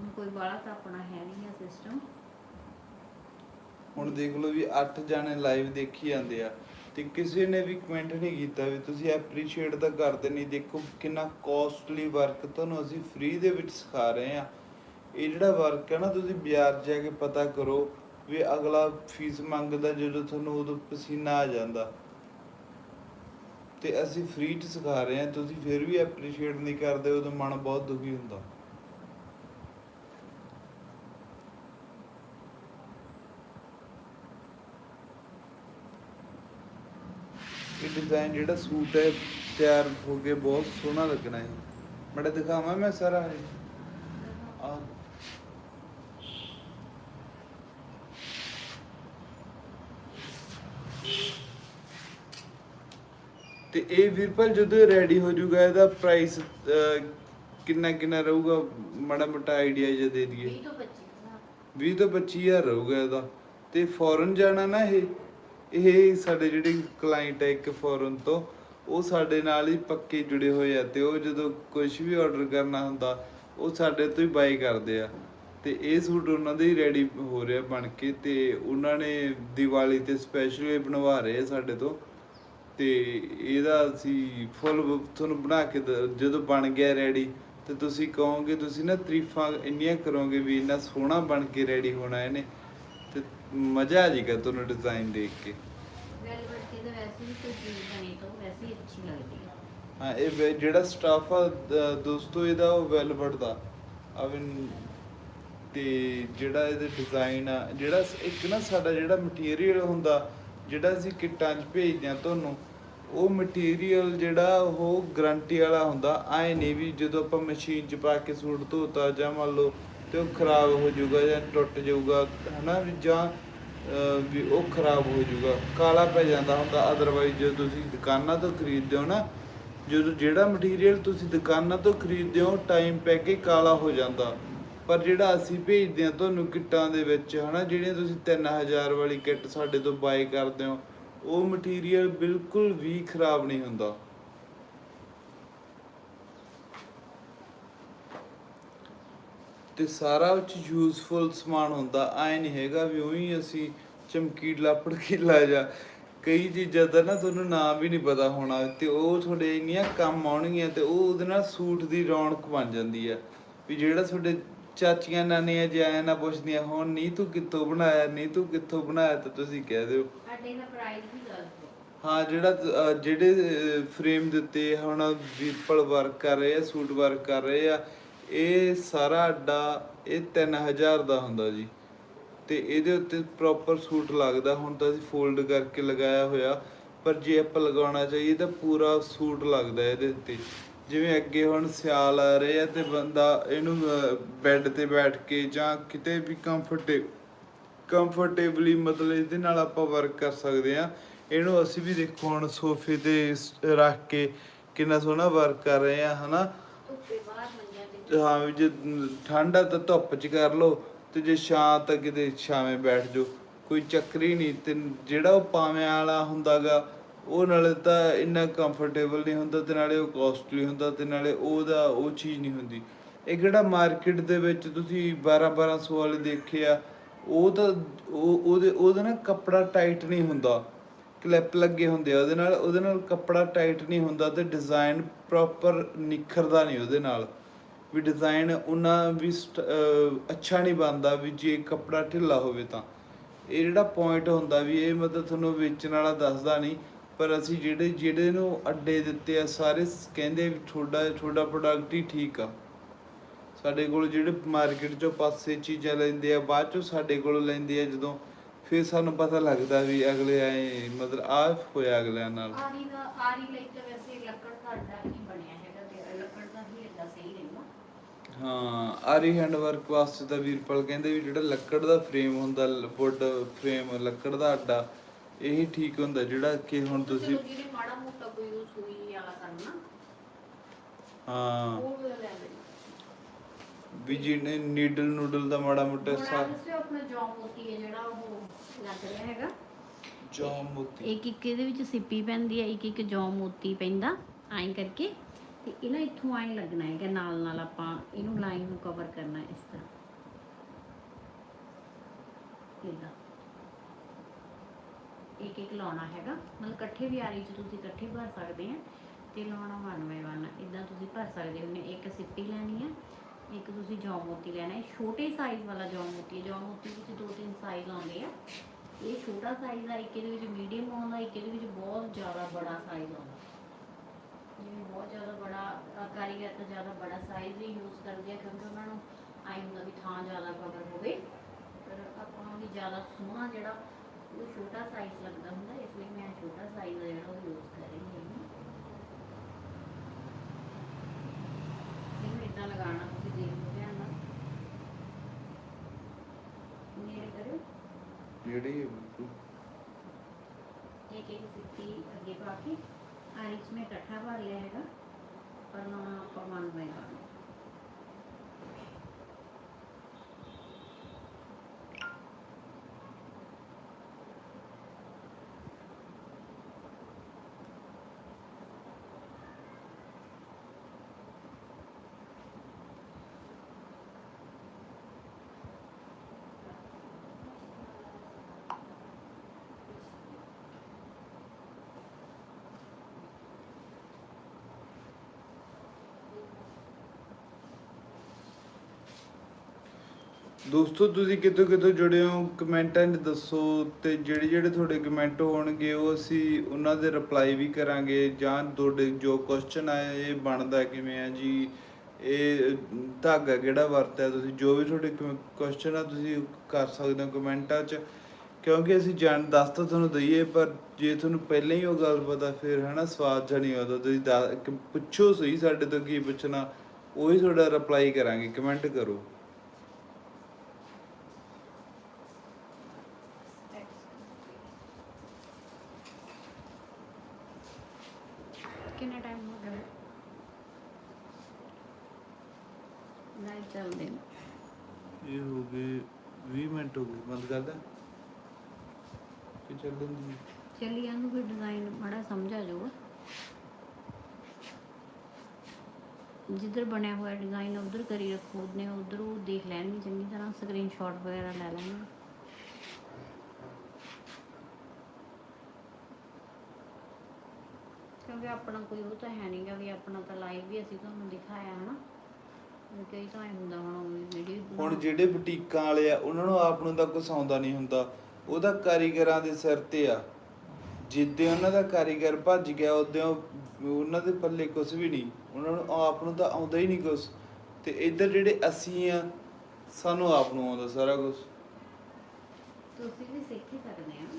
ਹੁਣ ਕੋਈ ਬਾਲਾ ਤਾਂ ਆਪਣਾ ਹੈ ਨਹੀਂ ਹੈ ਸਿਸਟਮ ਹੁਣ ਦੇਖ ਲਓ ਵੀ 8 ਜਾਣੇ ਲਾਈਵ ਦੇਖੀ ਜਾਂਦੇ ਆ। ਤੇ ਕਿਸੇ ਨੇ ਵੀ ਕਮੈਂਟ ਨਹੀਂ ਕੀਤਾ ਵੀ ਤੁਸੀਂ ਐਪਰੀਸ਼ੀਏਟ ਤਾਂ ਕਰਦੇ ਨਹੀਂ, ਦੇਖੋ ਕਿੰਨਾ ਕੋਸਟਲੀ ਵਰਕ ਤੁਹਾਨੂੰ ਅਸੀਂ ਫ੍ਰੀ ਦੇ ਵਿੱਚ ਸਿਖਾ ਰਹੇ ਆ ਇਹ ਜਿਹੜਾ ਵਰਕ ਹੈ ਨਾ, ਤੁਸੀਂ ਬਾਜ਼ਾਰ ਜਾ ਕੇ ਪਤਾ ਕਰੋ ਵੀ ਅਗਲਾ ਫੀਸ ਮੰਗਦਾ ਜਦੋਂ ਤੁਹਾਨੂੰ ਉਦੋਂ ਪਸੀਨਾ ਆ ਜਾਂਦਾ। ਤੇ ਅਸੀਂ ਫ੍ਰੀ ਚ ਸਿਖਾ ਰਹੇ ਆ ਤੁਸੀਂ ਫਿਰ ਵੀ ਐਪਰੀਸ਼ੀਏਟ ਨਹੀਂ ਕਰਦੇ, ਉਦੋਂ ਮਨ ਬਹੁਤ ਦੁਖੀ ਹੁੰਦਾ। ਡਿਜ਼ਾਈਨ ਜਿਹੜਾ ਸੂਟ ਹੈ ਤਿਆਰ ਹੋ ਕੇ ਬਹੁਤ ਸੋਹਣਾ ਲੱਗਣਾ ਹੈ। ਬੜਾ ਦਿਖਾਵਾਂ ਮੈਂ ਸਾਰਾ ਆ। ਤੇ ਇਹ ਵੀਰਪਲ ਜਦੋਂ ਰੈਡੀ ਹੋ ਜਾਊਗਾ ਇਹਦਾ ਪ੍ਰਾਈਸ ਕਿੰਨਾ ਕਿੰਨਾ ਰਹੂਗਾ? ਮਾੜਾ ਮੋਟਾ ਆਈਡੀਆ ਜਿਹਾ ਦੇ ਦਈਏ। 20 ਤੋਂ 25 20 ਤੋਂ 25000 ਰਹੂਗਾ ਇਹਦਾ। ਤੇ ਫੋਰਨ ਜਾਣਾ ਨਾ ਇਹ? ਇਹ ਸਾਡੇ ਜਿਹੜੇ ਕਲਾਇੰਟ ਹੈ ਇੱਕ ਫੋਰਨ ਤੋਂ, ਉਹ ਸਾਡੇ ਨਾਲ ਹੀ ਪੱਕੇ ਜੁੜੇ ਹੋਏ ਆ ਤੇ ਉਹ ਜਦੋਂ ਕੁਝ ਵੀ ਆਰਡਰ ਕਰਨਾ ਹੁੰਦਾ, ਉਹ ਸਾਡੇ ਤੋਂ ਹੀ ਬਾਈ ਕਰਦੇ ਆ। ਤੇ ਇਹ ਸੂਟ ਉਹਨਾਂ ਦੇ ਹੀ ਰੈਡੀ ਹੋ ਰਿਹਾ ਬਣ ਕੇ ਤੇ ਉਹਨਾਂ ਨੇ ਦੀਵਾਲੀ ਤੇ ਸਪੈਸ਼ਲ ਇਹ ਬਣਵਾ ਰਹੇ ਆ ਸਾਡੇ ਤੋਂ। ਤੇ ਇਹਦਾ ਅਸੀਂ ਫੁੱਲ ਤੁਹਾਨੂੰ ਬਣਾ ਕੇ ਦ- ਜਦੋਂ ਬਣ ਗਿਆ ਰੈਡੀ ਤੇ ਤੁਸੀਂ ਕਹੋਗੇ ਤੁਸੀਂ ਨਾ ਤਾਰੀਫਾਂ ਇੰਨੀਆਂ ਕਰੋਗੇ ਵੀ ਇੰਨਾ ਸੋਹਣਾ ਬਣ ਕੇ ਰੈਡੀ ਹੋਣਾ ਇਹਨੇ। ਮਜ਼ਾ ਆ ਜਾਏਗਾ ਤੁਹਾਨੂੰ ਡਿਜ਼ਾਈਨ ਦੇਖ ਕੇ। ਵੈਲਵਟ ਤਾਂ ਵੈਸੇ ਵੀ ਕੋਈ ਚੀਜ਼ ਬਣੇ ਤਾਂ ਵੈਸੇ ਹੀ ਅੱਛੀ ਲੱਗਦੀ ਹੈ ਹਾਂ ਇਹ ਵੈ- ਜਿਹੜਾ ਸਟਾਫ ਆ ਦ- ਦੋਸਤੋ ਇਹਦਾ ਉਹ ਵੈਲਵਟ ਦਾ ਅਵਨ ਤੇ ਜਿਹੜਾ ਇਹਦੇ ਡਿਜ਼ਾਈਨ ਆ ਜਿਹੜਾ ਸ- ਇੱਕ ਨਾ ਸਾਡਾ ਜਿਹੜਾ ਮਟੀਰੀਅਲ ਹੁੰਦਾ ਜਿਹੜਾ ਅਸੀਂ ਕਿੱਟਾਂ 'ਚ ਭੇਜਦੇ ਆ ਤੁਹਾਨੂੰ ਉਹ ਮਟੀਰੀਅਲ ਜਿਹੜਾ ਉਹ ਗਾਰੰਟੀ ਵਾਲਾ ਹੁੰਦਾ। ਐ ਨਹੀਂ ਵੀ ਜਦੋਂ ਆਪਾਂ ਮਸ਼ੀਨ 'ਚ ਪਾ ਕੇ ਸੂਟ ਧੋਤਾ ਜਾਂ ਮੰਨ ਲਓ ਤੇ ਉਹ ਖਰਾਬ ਹੋ ਜਾਊਗਾ ਜਾਂ ਟੁੱਟ ਜਾਊਗਾ, ਹਨਾ? ਵੀ ਜਾਂ ਵੀ ਉਹ ਖਰਾਬ ਹੋ ਜਾਊਗਾ। ਕਾਲਾ ਪੈ ਜਾਂਦਾ ਹੁੰਦਾ। ਅਦਰਵਾਈਜ਼ ਜੇ ਤੁਸੀਂ ਦੁਕਾਨਾਂ ਤੋਂ ਖਰੀਦਦੇ ਹੋ ਨਾ, ਜਦੋਂ ਜਿਹੜਾ ਮਟੀਰੀਅਲ ਤੁਸੀਂ ਦੁਕਾਨਾਂ ਤੋਂ ਖਰੀਦਦੇ ਹੋ ਟਾਈਮ ਪੈ ਕੇ ਕਾਲਾ ਹੋ ਜਾਂਦਾ। ਪਰ ਜਿਹੜਾ ਅਸੀਂ ਭੇਜਦੇ ਹਾਂ ਤੁਹਾਨੂੰ ਕਿੱਟਾਂ ਦੇ ਵਿੱਚ, ਹਨਾ? ਜਿਹੜੀਆਂ ਤੁਸੀਂ 3000 ਵਾਲੀ ਕਿੱਟ ਸਾਡੇ ਤੋਂ ਬਾਏ ਕਰਦੇ ਹੋ, ਉਹ ਮਟੀਰੀਅਲ ਬਿਲਕੁਲ ਵੀ ਖਰਾਬ ਨਹੀਂ ਹੁੰਦਾ। ਤੇ ਸਾਰਾ ਉਹ ਚ ਯੂਜ਼ਫੁਲ ਸਮਾਨ ਹੁੰਦਾ ਐ ਨਹੀਂ ਹੈਗਾ ਵੀ ਉਹੀ ਅਸੀਂ ਚਮਕੀਲਾ ਭੜਕੀਲਾ ਜਾ ਕਈ ਚੀਜ਼ਾਂ ਦਾ ਨਾ ਤੁਹਾਨੂੰ ਨਾਮ ਵੀ ਨਹੀਂ ਪਤਾ ਹੋਣਾ ਤੇ ਉਹ ਤੁਹਾਡੇ ਇੰਨੀਆਂ ਕੰਮ ਆਉਣਗੀਆਂ ਤੇ ਉਹ ਉਹਦੇ ਨਾਲ ਸੂਟ ਦੀ ਰੌਣਕ ਬਣ ਜਾਂਦੀ ਆ। ਵੀ ਜਿਹੜਾ ਤੁਹਾਡੇ ਚਾਚੀਆਂ ਨਾਨੀਆਂ ਜਾਇਆ ਨਾ ਪੁੱਛਦੀਆਂ ਹੁਣ ਨਹੀਂ ਤੂੰ ਕਿੱਥੋਂ ਬਣਾਇਆ ਨਹੀਂ ਤੂੰ ਕਿੱਥੋਂ ਬਣਾਇਆ? ਤਾਂ ਤੁਸੀਂ ਕਹਿ ਦਿਓ। ਸਾਡੇ ਦਾ ਪ੍ਰਾਈਸ ਵੀ ਦੱਸ ਦਿਓ ਹਾਂ ਜਿਹੜਾ ਜਿਹੜੇ ਫਰੇਮ ਦੇ ਉੱਤੇ ਹੁਣ ਵੀਪਲ ਵਰਕ ਕਰ ਰਹੇ ਆ ਸੂਟ ਵਰਕ ਕਰ ਰਹੇ ਆ ਇਹ ਸਾਰਾ ਅੱਡਾ ਇਹ 3000 ਦਾ ਹੁੰਦਾ ਜੀ। ਤੇ ਇਹਦੇ ਉੱਤੇ ਪ੍ਰੋਪਰ ਸੂਟ ਲੱਗਦਾ। ਹੁਣ ਤਾਂ ਅਸੀਂ ਫੋਲਡ ਕਰਕੇ ਲਗਾਇਆ ਹੋਇਆ। ਪਰ ਜੇ ਆਪਾਂ ਲਗਾਉਣਾ ਚਾਹੀਏ ਤਾਂ ਪੂਰਾ ਸੂਟ ਲੱਗਦਾ ਇਹਦੇ ਉੱਤੇ। ਜਿਵੇਂ ਅੱਗੇ ਹੁਣ ਸਿਆਲ ਆ ਰਹੇ ਆ ਤੇ ਬੰਦਾ ਇਹਨੂੰ ਬੈੱਡ ਤੇ ਬੈਠ ਕੇ ਜਾਂ ਕਿਤੇ ਵੀ ਕੰਫਰਟੇ ਕੰਫਰਟੇਬਲੀ ਮਤਲਬ ਇਹਦੇ ਨਾਲ ਆਪਾਂ ਵਰਕ ਕਰ ਸਕਦੇ ਆ ਇਹਨੂੰ ਅਸੀਂ ਵੀ ਦੇਖੋ ਹੁਣ ਸੋਫੇ ਤੇ ਸ- ਰੱਖ ਕੇ ਕਿੰਨਾ ਸੋਹਣਾ ਵਰਕ ਕਰ ਰਹੇ ਆ ਹਨਾ? ਹਾਂ, ਵੀ ਜੇ ਠੰਡ ਆ ਤਾਂ ਧੁੱਪ 'ਚ ਕਰ ਲਓ ਤੇ ਜੇ ਛਾਂ ਤਾਂ ਕਿਤੇ ਛਾਵੇਂ ਬੈਠ ਜਾਓ। ਕੋਈ ਚੱਕਰ ਹੀ ਨਹੀਂ ਤੇ ਜਿਹੜਾ ਉਹ ਪਾਵੇਂ ਵਾਲਾ ਹੁੰਦਾਗਾ, ਉਹ ਨਾਲੇ ਤਾਂ ਇੰਨਾ ਕੰਫਰਟੇਬਲ ਨਹੀਂ ਹੁੰਦਾ ਤੇ ਨਾਲੇ ਉਹ ਕਾਸਟਲੀ ਹੁੰਦਾ ਤੇ ਨਾਲੇ ਉਹਦਾ ਉਹ ਚੀਜ਼ ਨਹੀਂ ਹੁੰਦੀ। ਇਹ ਜਿਹੜਾ ਮਾਰਕੀਟ ਦੇ ਵਿੱਚ ਤੁਸੀਂ 12 1200 ਵਾਲੇ ਦੇਖੇ ਆ, ਉਹ ਤਾਂ ਉਹ ਉਹਦੇ ਉਹਦਾ ਨਾ ਕੱਪੜਾ ਟਾਈਟ ਨਹੀਂ ਹੁੰਦਾ। ਕਲਿੱਪ ਲੱਗੇ ਹੁੰਦੇ ਆ, ਉਹਦੇ ਨਾਲ ਉਹਦੇ ਨਾਲ ਕੱਪੜਾ ਟਾਈਟ ਨਹੀਂ ਹੁੰਦਾ ਤੇ ਡਿਜ਼ਾਈਨ ਪ੍ਰੋਪਰ ਨਿਖਰਦਾ ਨਹੀਂ ਉਹਦੇ ਨਾਲ। ਵੀ ਡਿਜ਼ਾਈਨ ਉਹਨਾਂ ਵੀ ਸਟ- ਅੱਛਾ ਨਹੀਂ ਬਣਦਾ ਵੀ ਜੇ ਕੱਪੜਾ ਢਿੱਲਾ ਹੋਵੇ ਤਾਂ। ਇਹ ਜਿਹੜਾ ਪੁਆਇੰਟ ਹੁੰਦਾ ਵੀ ਇਹ ਮਤਲਬ ਤੁਹਾਨੂੰ ਵੇਚਣ ਵਾਲਾ ਦੱਸਦਾ ਨਹੀਂ, ਪਰ ਅਸੀਂ ਜਿਹੜੇ ਜਿਹੜੇ ਨੂੰ ਅੱਡੇ ਦਿੱਤੇ ਆ, ਸਾਰੇ ਕਹਿੰਦੇ ਵੀ ਤੁਹਾਡਾ ਤੁਹਾਡਾ ਪ੍ਰੋਡਕਟ ਹੀ ਠੀਕ ਆ। ਸਾਡੇ ਕੋਲ ਜਿਹੜੇ ਮਾਰਕੀਟ ਚੋਂ ਪਾਸੇ ਚੀਜ਼ਾਂ ਲੈਂਦੇ ਆ, ਬਾਅਦ ਚੋਂ ਸਾਡੇ ਕੋਲੋਂ ਲੈਂਦੇ ਆ ਜਦੋਂ ਫਿਰ ਸਾਨੂੰ ਪਤਾ ਲੱਗਦਾ ਵੀ ਅਗਲੇ ਆਏ ਮਤਲਬ ਆ ਹੋਇਆ ਅਗਲਿਆਂ ਨਾਲ। ਆਰੀ ਦਾ ਆਰੀ ਲਈ ਤਾਂ ਵੈਸੇ ਲੱਕੜ ਦਾ ਅੱਡਾ ਹੀ ਬਣਿਆ ਹੈਗਾ ਤੇ ਲੱਕੜ ਦਾ ਹੀ ਅੱਡਾ ਸਹੀ ਰਹਿੰਦਾ ਹਾਂ ਆਰੀ ਹੈਂਡ ਵਰਕ ਵਾਸਤੇ ਤਾਂ ਵੀਰਪਾਲ ਕਹਿੰਦੇ ਵੀ ਜਿਹੜਾ ਲੱਕੜ ਦਾ ਫਰੇਮ ਹੁੰਦਾ ਵੁੱਡ ਫਰੇਮ ਲੱਕੜ ਦਾ ਅੱਡਾ ਇਹੀ ਠੀਕ ਹੁੰਦਾ ਜਿਹੜਾ ਕਿ ਹੁਣ ਤੁਸੀਂ ਚਲੋ ਜਿਹੜੇ ਮਾੜਾ ਮੋਟਾ ਕੋਈ ਉਹ ਸੂਈ ਵਾਲਾ ਕਰਨਾ ਹਾਂ। ਉਹ ਵੀ ਲੈ ਲੈਣਾ ਵੀ ਜਿਹਨੇ ਨੀਡਲ ਨੂਡਲ ਦਾ ਮਾੜਾ ਮੋਟਾ ਸਾ ਆਪਣਾ ਜੌਂ ਮੋਤੀ ਹੈ ਜਿਹੜਾ ਉਹ ਲੱਗ ਰਿਹਾ ਹੈਗਾ। ਜੌਂ ਮੋਤੀ। ਇੱਕ ਇੱਕ ਇਹਦੇ ਵਿੱਚ ਸਿੱਪੀ ਪੈਂਦੀ ਹੈ ਇੱਕ ਇੱਕ ਜੌਂ ਮੋਤੀ ਪੈਂਦਾ ਐਂ ਕਰਕੇ। ਤੇ ਇਹ ਨਾ ਇੱਥੋਂ ਐਂ ਲੱਗਣਾ ਹੈਗਾ ਨਾਲ ਨਾਲ ਆਪਾਂ ਇਹਨੂੰ ਲਾਈਨ ਨੂੰ ਕਵਰ ਕਰਨਾ ਹੈ ਇਸ ਤਰ੍ਹਾਂ। ਇਦਾਂ ਇੱਕ ਇੱਕ ਲਾਉਣਾ ਹੈਗਾ। ਮਤਲਬ ਇਕੱਠੇ ਵੀ ਆਰੀ ਚ ਤੁਸੀਂ ਇਕੱਠੇ ਭਰ ਸਕਦੇ ਆ ਤੇ ਲਾਉਣਾ ਵਨ ਬਾਈ ਵਨ। ਇਦਾਂ ਤੁਸੀਂ ਭਰ ਸਕਦੇ ਹੋ। ਨੇ ਇੱਕ ਸਿੱਪੀ ਲੈਣੀ ਹੈ ਇੱਕ ਤੁਸੀਂ ਜੌਂ ਮੋਤੀ ਲੈਣਾ ਹੈ। ਛੋਟੇ ਸਾਈਜ਼ ਵਾਲਾ ਜੌਂ ਮੋਤੀ ਹੈ। ਜੌਂ ਮੋਤੀ ਵਿੱਚ ਦੋ ਤਿੰਨ ਸਾਈਜ਼ ਆਉਂਦੇ ਆ। ਇਹ ਛੋਟਾ ਸਾਈਜ਼ ਆ ਇੱਕ ਇਹਦੇ ਵਿੱਚ ਮੀਡੀਅਮ ਆਉਂਦਾ ਇੱਕ ਇਹਦੇ ਵਿੱਚ ਬਹੁਤ ਜ਼ਿਆਦਾ ਬੜਾ ਸਾਈਜ਼ ਆਉਂਦਾ ਜਿਵੇਂ ਬਹੁਤ ਜ਼ਿਆਦਾ ਬੜਾ ਕਾਰੀਗਰ ਤਾਂ ਜ਼ਿਆਦਾ ਬੜਾ ਸਾਈਜ਼ ਹੀ ਯੂਜ਼ ਕਰਦੇ ਆ, ਕਿਉਂਕਿ ਉਹਨਾਂ ਨੂੰ ਆਈ ਹੁੰਦਾ ਵੀ ਥਾਂ ਜ਼ਿਆਦਾ ਕਵਰ ਹੋਵੇ। ਪਰ ਆਪਾਂ ਵੀ ਜ਼ਿਆਦਾ ਸੋਹਣਾ ਜਿਹੜਾ ਉਹ ਛੋਟਾ ਸਾਈਜ਼ ਲੱਗਦਾ ਹੁੰਦਾ, ਇਸ ਲਈ ਮੈਂ ਛੋਟਾ ਸਾਈਜ਼ ਜਿਹੜਾ ਉਹ ਯੂਜ਼ ਕਰ ਰਹੀ ਹਾਂ। ਇਹਨੂੰ ਇਦਾਂ ਲਗਾਉਣਾ ਤੁਸੀਂ ਦੇਖ ਲਓ ਧਿਆਨ ਨਾਲ ਨੇੜੇ ਕਰੋ ਜਿਹੜੀ एक एक सिक्की आगे बाकी और इसमें इकट्ठा भर लिया हैगा पर लाना आपका वन ਦੋਸਤੋ, ਤੁਸੀਂ ਕਿਤੋਂ ਕਿਤੋਂ ਜੁੜੇ ਹੋ? ਕਮੈਂਟਾਂ 'ਚ ਦੱਸੋ ਤੇ ਜਿਹੜੇ ਜਿਹੜੇ ਤੁਹਾਡੇ ਕਮੈਂਟ ਹੋਣਗੇ, ਉਹ ਅਸੀਂ ਉਹਨਾਂ ਦੇ ਰਿਪਲਾਈ ਵੀ ਕਰਾਂਗੇ। ਜਾਂ ਤੁਹਾਡੇ ਜੋ ਕੁਐਸਚਨ ਆਏ ਇਹ ਬਣਦਾ ਕਿਵੇਂ ਆ ਜੀ? ਇਹ, ਧਾਗਾ ਕਿਹੜਾ ਵਰਤਿਆ ਤੁਸੀਂ? ਜੋ ਵੀ ਤੁਹਾਡੇ ਕੁਐਸਚਨ ਆ, ਤੁਸੀਂ ਕਰ ਸਕਦੇ ਹੋ ਕਮੈਂਟਾਂ 'ਚ। ਕਿਉਂਕਿ ਅਸੀਂ ਜਾਣ, ਦੱਸ ਤਾਂ ਤੁਹਾਨੂੰ ਦਈਏ, ਪਰ ਜੇ ਤੁਹਾਨੂੰ ਪਹਿਲਾਂ ਹੀ ਉਹ ਗੱਲ ਪਤਾ, ਫਿਰ ਹਨਾ, ਸਵਾਦ ਜਿਹਾ ਨਹੀਂ ਆਉਂਦਾ। ਤੁਸੀਂ ਦੱਸ- ਪੁੱਛੋ ਸਹੀ ਸਾਡੇ ਤੋਂ ਕੀ ਪੁੱਛਣਾ, ਉਹੀ ਤੁਹਾਡਾ ਰਿਪਲਾਈ ਕਰਾਂਗੇ। ਕਮੈਂਟ ਕਰੋ। ਗਏ 20 ਕਿ ਚੱਲਣ ਦੀ? ਚੱਲੀ ਜਾਂਨੂੰ ਕੋਈ ਡਿਜ਼ਾਈਨ ਮਾੜਾ ਸਮਝ ਜਾਊਗਾ। ਜਿੱਧਰ ਬਣਿਆ ਹੋਇਆ ਡਿਜ਼ਾਈਨ ਉਧਰ ਕਰੀ ਰੱਖੋ, ਉਹਨੇ ਉਧਰ ਉਹ ਦੇਖ ਲੈਣਗੇ ਚੰਗੀ ਤਰ੍ਹਾਂ ਸਕਰੀਨਸ਼ਾਟ ਵਗੈਰਾ ਲੈ ਲੈਣਗੇ। ਕਿਉਂਕਿ ਆਪਣਾ ਕੋਈ ਉਹ ਤਾਂ ਹੈ ਨਹੀਂਗਾ ਵੀ ਆਪਣਾ ਤਾਂ ਲਾਈਵ ਵੀ ਅਸੀਂ ਤੁਹਾਨੂੰ ਦਿਖਾਇਆ, ਹਨਾ? ਕਈ ਤਾਂ ਐਂ ਹੁੰਦਾ ਹੁਣ ਜਿਹੜੇ ਬੁਟੀਕਾਂ ਵਾਲੇ ਆ ਉਹਨਾਂ ਨੂੰ ਆਪ ਨੂੰ ਤਾਂ ਕੁਛ ਆਉਂਦਾ ਨਹੀਂ ਹੁੰਦਾ। ਉਹਦਾ ਕਾਰੀਗਰਾਂ ਦੇ ਸਿਰ ਤੇ ਆ। ਜਿੱਦੇ ਉਹਨਾਂ ਦਾ ਕਾਰੀਗਰ ਭੱਜ ਗਿਆ ਉਦੋਂ ਉਹਨਾਂ ਦੇ ਪੱਲੇ ਕੁਝ ਵੀ ਨਹੀਂ। ਉਹਨਾਂ ਨੂੰ ਆਪ ਨੂੰ ਤਾਂ ਆਉਂਦਾ ਹੀ ਨਹੀਂ ਕੁਛ। ਤੇ ਇੱਧਰ ਜਿਹੜੇ ਅਸੀਂ ਆ ਸਾਨੂੰ ਆਪ ਨੂੰ ਆਉਂਦਾ ਸਾਰਾ ਕੁਝ ਤੁਸੀਂ ਵੀ ਸਿੱਖ ਹੀ ਸਕਦੇ ਹੋ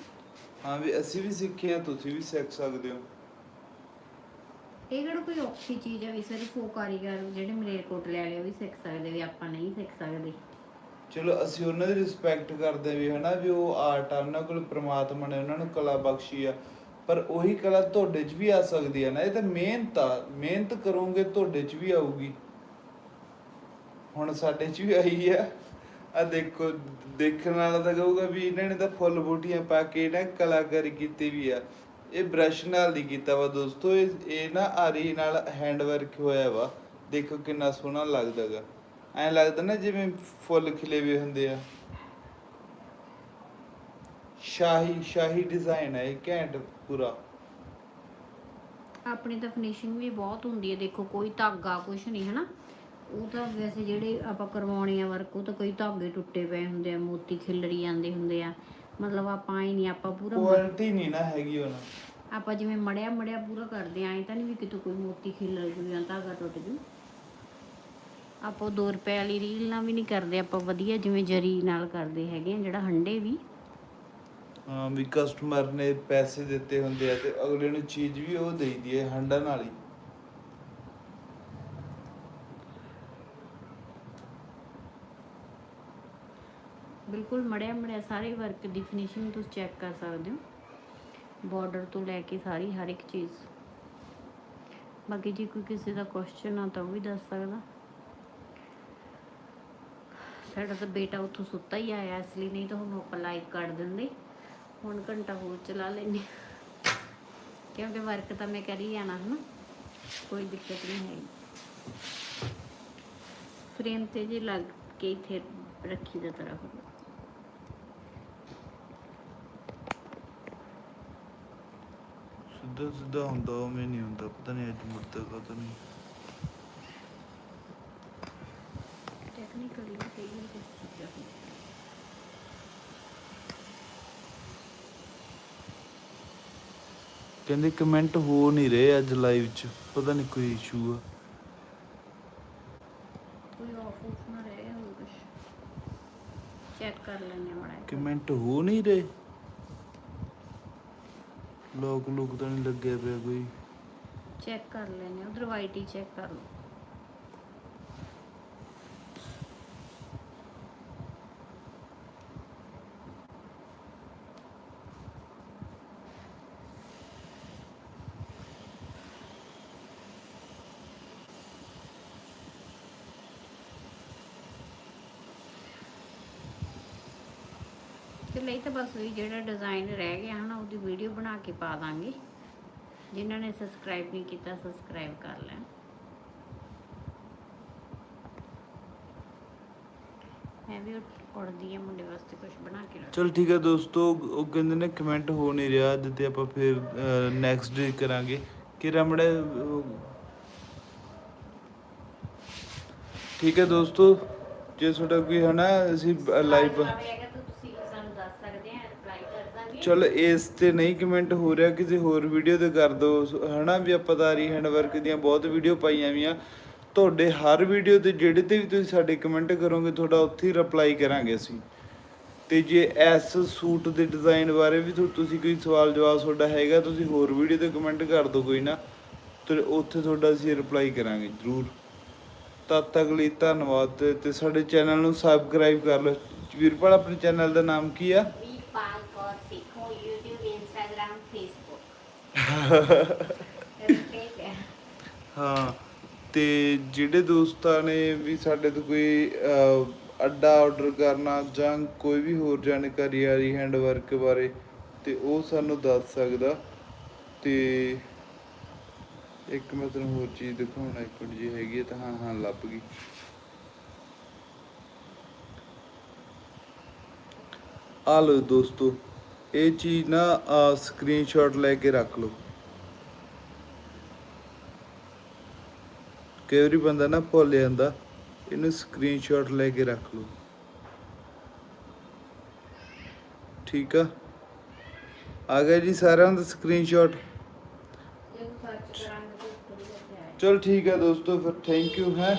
ਹਾਂ ਵੀ ਅਸੀਂ ਵੀ ਸਿੱਖੇ ਆ ਤੁਸੀਂ ਵੀ ਸਿੱਖ ਸਕਦੇ ਹੋ। ਇਹ ਕਿਹੜਾ ਕੋਈ ਔਖੀ ਚੀਜ਼ ਹੈ ਵੀ ਸਿਰਫ ਉਹ ਕਾਰੀਗਰ ਜਿਹੜੇ ਮਲੇਰਕੋਟਲੇ ਵਾਲੇ ਉਹ ਵੀ ਸਿੱਖ ਸਕਦੇ ਵੀ ਆਪਾਂ ਨਹੀਂ ਸਿੱਖ ਸਕਦੇ। ਚਲੋ, ਅਸੀਂ ਉਹਨਾਂ ਦੀ ਰਿਸਪੈਕਟ ਕਰਦੇ ਵੀ ਹਨਾ ਵੀ ਉਹ ਆਰਟ ਆ, ਉਹਨਾਂ ਕੋਲ ਪ੍ਰਮਾਤਮਾ ਨੇ ਉਹਨਾਂ ਨੂੰ ਕਲਾ ਬਖਸ਼ੀ ਆ। ਪਰ ਉਹੀ ਕਲਾ ਤੁਹਾਡੇ 'ਚ ਵੀ ਆ ਸਕਦੀ ਆ ਨਾ, ਇਹ ਤਾਂ ਮਿਹਨਤ ਆ। ਮਿਹਨਤ ਕਰੋਗੇ ਤੁਹਾਡੇ 'ਚ ਵੀ ਆਊਗੀ। ਹੁਣ ਸਾਡੇ 'ਚ ਵੀ ਆਈ ਆ। ਆ ਦੇਖੋ, ਦੇਖਣ ਵਾਲਾ ਤਾਂ ਕਹੂਗਾ ਵੀ ਇਹਨਾਂ ਨੇ ਤਾਂ ਫੁੱਲ ਬੂਟੀਆਂ ਪਾ ਕੇ ਨਾ ਕਲਾਕਾਰੀ ਕੀਤੀ ਵੀ ਆ। ਇਹ ਬ੍ਰਸ਼ ਨਾਲ ਨਹੀਂ ਕੀਤਾ ਵਾ ਦੋਸਤੋ, ਇਹ ਇਹ ਨਾ ਆਰੀ ਨਾਲ ਹੈਂਡ ਵਰਕ ਹੋਇਆ ਵਾ। ਦੇਖੋ ਕਿੰਨਾ ਸੋਹਣਾ ਲੱਗਦਾਗਾ ਐਂ ਲੱਗਦਾ ਨਾ ਜਿਵੇਂ ਫੁੱਲ ਖਿਲੇ ਹੋਏ ਹੁੰਦੇ ਆ। ਸ਼ਾਹੀ ਸ਼ਾਹੀ ਡਿਜ਼ਾਈਨ ਹੈ ਇਹ ਘੈਂਟ ਪੂਰਾ। ਆਪਣੀ ਤਾਂ ਫਿਨਿਸ਼ਿੰਗ ਵੀ ਬਹੁਤ ਹੁੰਦੀ ਹੈ ਦੇਖੋ ਕੋਈ ਧਾਗਾ ਕੁਛ ਨਹੀਂ ਹਨਾ। ਉਹ ਤਾਂ ਵੈਸੇ ਜਿਹੜੇ ਆਪਾਂ ਕਰਵਾਉਣੇ ਆ ਵਰਕ ਉਹ ਤਾਂ ਕਈ ਧਾਗੇ ਟੁੱਟੇ ਪਏ ਹੁੰਦੇ ਆ, ਮੋਤੀ ਖਿਲਰੀ ਜਾਂਦੇ ਹੁੰਦੇ ਆ। ਮਤਲਬ ਆਪਾਂ ਹੀ ਨਹੀਂ ਆਪਾਂ ਪੂਰਾ ਕੁਆਲਿਟੀ ਨਹੀਂ ਨਾ ਹੈਗੀ ਉਹਨਾਂ ਆਪਾਂ ਜਿਵੇਂ ਮੜਿਆ ਮੜਿਆ ਪੂਰਾ ਕਰਦੇ ਆਂ ਤਾਂ ਨਹੀਂ ਵੀ ਕਿਤੋਂ ਕੋਈ ਮੋਤੀ ਖਿਲਰ ਜੂ ਜਾਂ ਧਾਗਾ ਟੁੱਟ ਜੂ। ਆਪਾਂ 2 ਰੁਪਏ ਵਾਲੀ ਰੀਲ ਨਾਲ ਵੀ ਨਹੀਂ ਕਰਦੇ ਆਪਾਂ ਵਧੀਆ ਜਿਵੇਂ ਜਰੀ ਨਾਲ ਕਰਦੇ ਹੈਗੇ ਆ ਜਿਹੜਾ ਹੰਡੇ ਵੀ। ਹਾਂ ਵੀ ਕਸਟਮਰ ਨੇ ਪੈਸੇ ਦਿੱਤੇ ਹੁੰਦੇ ਆ ਤੇ ਅਗਲੇ ਨੂੰ ਚੀਜ਼ ਵੀ ਉਹ ਦੇਈਦੀ ਹੈ ਹੰਡਣ ਵਾਲੀ ਬਿਲਕੁਲ ਮੜਿਆ ਮੜਿਆ ਸਾਰੇ ਵਰਕ ਦੀ ਫਿਨਿਸ਼ਿੰਗ ਤੁਸੀਂ ਚੈੱਕ ਕਰ ਸਕਦੇ ਹੋ। ਬਾਰਡਰ ਤੋਂ ਲੈ ਕੇ ਸਾਰੀ, ਹਰ ਇੱਕ ਚੀਜ਼। ਬਾਕੀ ਜੇ ਕੋਈ ਕਿਸੇ ਦਾ ਕੁਐਸਚਨ ਆ ਤਾਂ ਉਹ ਵੀ ਦੱਸ ਸਕਦਾ। ਸਾਡਾ ਤਾਂ ਬੇਟਾ ਉੱਥੋਂ ਸੁੱਤਾ ਹੀ ਆਇਆ, ਇਸ ਲਈ ਨਹੀਂ ਤਾਂ ਹੁਣ ਆਪਾਂ ਲਾਈਵ ਕਰ ਦਿੰਦੇ। ਹੁਣ ਘੰਟਾ ਹੋਰ ਚਲਾ ਲੈਂਦੇ ਕਿਉਂਕਿ ਵਰਕ ਤਾਂ ਮੈਂ ਕਰ ਹੀ ਜਾਣਾ, ਹਨਾ? ਕੋਈ ਦਿੱਕਤ ਨਹੀਂ ਹੈ ਫਰੇਮ ਤੇ ਜੇ ਲੱਗ ਕੇ ਇੱਥੇ ਰੱਖੀ ਦਾ ਤਰ੍ਹਾਂ ਹੋਵੇ ਸਿੱਧਾ ਸਿੱਧਾ ਹੁੰਦਾ ਉਵੇਂ ਨਹੀਂ ਹੁੰਦਾ ਪਤਾ ਨਹੀਂ ਅੱਜ ਮੁੜਦਾ ਕਦੋਂ ਨਹੀਂ। ਟੈਕਨੀਕਲੀ ਕਈ ਚੀਜ਼ਾਂ। ਕਹਿੰਦੇ ਕਮੈਂਟ ਹੋ ਨਹੀਂ ਰਹੇ ਅੱਜ ਲਾਈਵ 'ਚ ਪਤਾ ਨਹੀਂ ਕੋਈ ਇਸ਼ੂ ਆ। ਕੋਈ ਆਫ ਆਫ ਨਾ ਰਹੇ ਹੋ ਕੁਛ। ਚੈੱਕ ਕਰ ਲੈਣੇ ਮੜਾ ਕਮੈਂਟ ਹੋ ਨਹੀਂ ਰਹੇ। ਲੋਕ ਲੋਕ ਤਾਂ ਨਹੀਂ ਲੱਗਿਆ ਪਿਆ ਕੋਈ। ਚੈੱਕ ਕਰ ਲੈਣੇ ਉਧਰ ਵਾਈਟ ਚੈੱਕ ਕਰ ਲਓ। ਤੇ ਲਈ ਤਾਂ ਬਸ ਵੀ ਜਿਹੜਾ ਡਿਜ਼ਾਈਨ ਰਹਿ ਗਿਆ ਹਨਾ ਉਹਦੀ ਵੀਡੀਓ ਬਣਾ ਕੇ ਪਾ ਦਾਂਗੇ। ਜਿਨ੍ਹਾਂ ਨੇ ਸਬਸਕ੍ਰਾਈਬ ਨਹੀਂ ਕੀਤਾ ਸਬਸਕ੍ਰਾਈਬ ਕਰ ਲੈਣ। ਮੈਂ ਵੀ ਉੱਠ- ਉੱਠਦੀ ਆ ਮੁੰਡੇ ਵਾਸਤੇ ਕੁਝ ਬਣਾ ਕੇ ਰੱਖ। ਚਲ ਠੀਕ ਹੈ ਦੋਸਤੋ ਉਹ ਕਹਿੰਦੇ ਨੇ ਕਮੈਂਟ ਹੋ ਨਹੀਂ ਰਿਹਾ ਅੱਜ ਤੇ ਆਪਾਂ ਫਿਰ ਨੈਕਸਟ ਡੇ ਕਰਾਂਗੇ। ਕਿ ਰਮੜੇ ਠੀਕ ਹੈ ਦੋਸਤੋ ਜੇ ਤੁਹਾਡਾ ਕੋਈ ਹਨਾ ਅਸੀਂ ਲਾਈਵ ਆਵੇਗਾ ਤਾਂ ਤੁਸੀਂ ਸਾਨੂੰ ਦੱਸ ਸਕਦੇ ਆ ਰਿਪਲਾਈ ਕਰ ਦਾਂਗੇ ਚਲ ਇਸ ਤੇ ਨਹੀਂ ਕਮੈਂਟ ਹੋ ਰਿਹਾ, ਕਿਸੇ ਹੋਰ ਵੀਡੀਓ ਤੇ ਕਰ ਦਿਓ ਹਨਾ ਵੀ ਆਪਾਂ ਤਾਰੀ ਹੈਂਡ ਵਰਕ ਦੀਆਂ ਬਹੁਤ ਵੀਡੀਓ ਪਾਈਆਂ ਵੀਆਂ। ਤੁਹਾਡੇ ਹਰ ਵੀਡੀਓ ਤੇ ਜਿਹੜੇ ਤੇ ਵੀ ਤੁਸੀਂ ਸਾਡੇ ਕਮੈਂਟ ਕਰੋਗੇ, ਤੁਹਾਡਾ ਉੱਥੇ ਹੀ ਰਿਪਲਾਈ ਕਰਾਂਗੇ ਅਸੀਂ। ਤੇ ਜੇ ਇਸ ਸੂਟ ਦੇ ਡਿਜ਼ਾਈਨ ਬਾਰੇ ਵੀ ਤੁਸੀਂ ਕੋਈ ਸਵਾਲ ਜਵਾਬ ਤੁਹਾਡਾ ਹੈਗਾ, ਤੁਸੀਂ ਹੋਰ ਵੀਡੀਓ ਤੇ ਕਮੈਂਟ ਕਰ ਦਿਓ ਕੋਈ ਨਾ। ਤੇ ਉੱਥੇ ਤੁਹਾਡਾ ਅਸੀਂ ਰਿਪਲਾਈ ਕਰਾਂਗੇ, ਜ਼ਰੂਰ। ਤਦ ਤੱਕ ਲਈ ਧੰਨਵਾਦ ਤੇ- ਤੇ ਸਾਡੇ ਚੈਨਲ ਨੂੰ ਸਬਸਕ੍ਰਾਈਬ ਕਰ ਲਓ। ਵੀਰਪਾਲ, ਆਪਣੇ ਚੈਨਲ ਦਾ ਨਾਮ ਕੀ ਆ? ਵੀਰਪਾਲ ਕੌਰ ਸਿੱਖੋ YouTube Instagram Facebook ਠੀਕ ਹੈ। ਹਾਂ ਤੇ ਜਿਹੜੇ ਦੋਸਤਾਂ ਨੇ ਵੀ ਸਾਡੇ ਤੋਂ ਕੋਈ ਅਹ, ਅੱਡਾ ਆਰਡਰ ਕਰਨਾ ਜਾਂ ਕੋਈ ਵੀ ਹੋਰ ਜਾਣਕਾਰੀ ਆ ਰਹੀ ਹੈਂਡ ਬਾਰੇ ਤੇ ਉਹ ਸਾਨੂੰ ਦੱਸ ਸਕਦਾ। ਤੇ ਇੱਕ ਮੈਂ ਤੁਹਾਨੂੰ ਹੋਰ ਚੀਜ਼ ਦਿਖਾਉਣਾ ਇੱਕ ਮਿੰਟ ਜੀ ਹੈਗੀ ਹੈ ਤਾਂ ਹਾਂ ਹਾਂ ਲੱਭ ਗਈ। ਆ ਲਓ ਦੋਸਤੋ ਇਹ ਚੀਜ਼ ਨਾ ਸਕਰੀਨਸ਼ਾਟ ਲੈ ਕੇ ਰੱਖ ਲਓ। ਕਈ ਵਾਰੀ ਬੰਦਾ ਨਾ ਭੁੱਲ ਜਾਂਦਾ ਇਹਨੂੰ ਸਕਰੀਨਸ਼ਾਟ ਲੈ ਕੇ ਰੱਖ ਲਓ। ਠੀਕ ਆ? ਆ ਗਿਆ ਜੀ ਸਾਰਿਆਂ ਦਾ ਸਕਰੀਨਸ਼ਾਟ ਚਲ ਠੀਕ ਹੈ ਦੋਸਤੋ ਫਿਰ ਥੈਂਕ ਯੂ ਹੈ?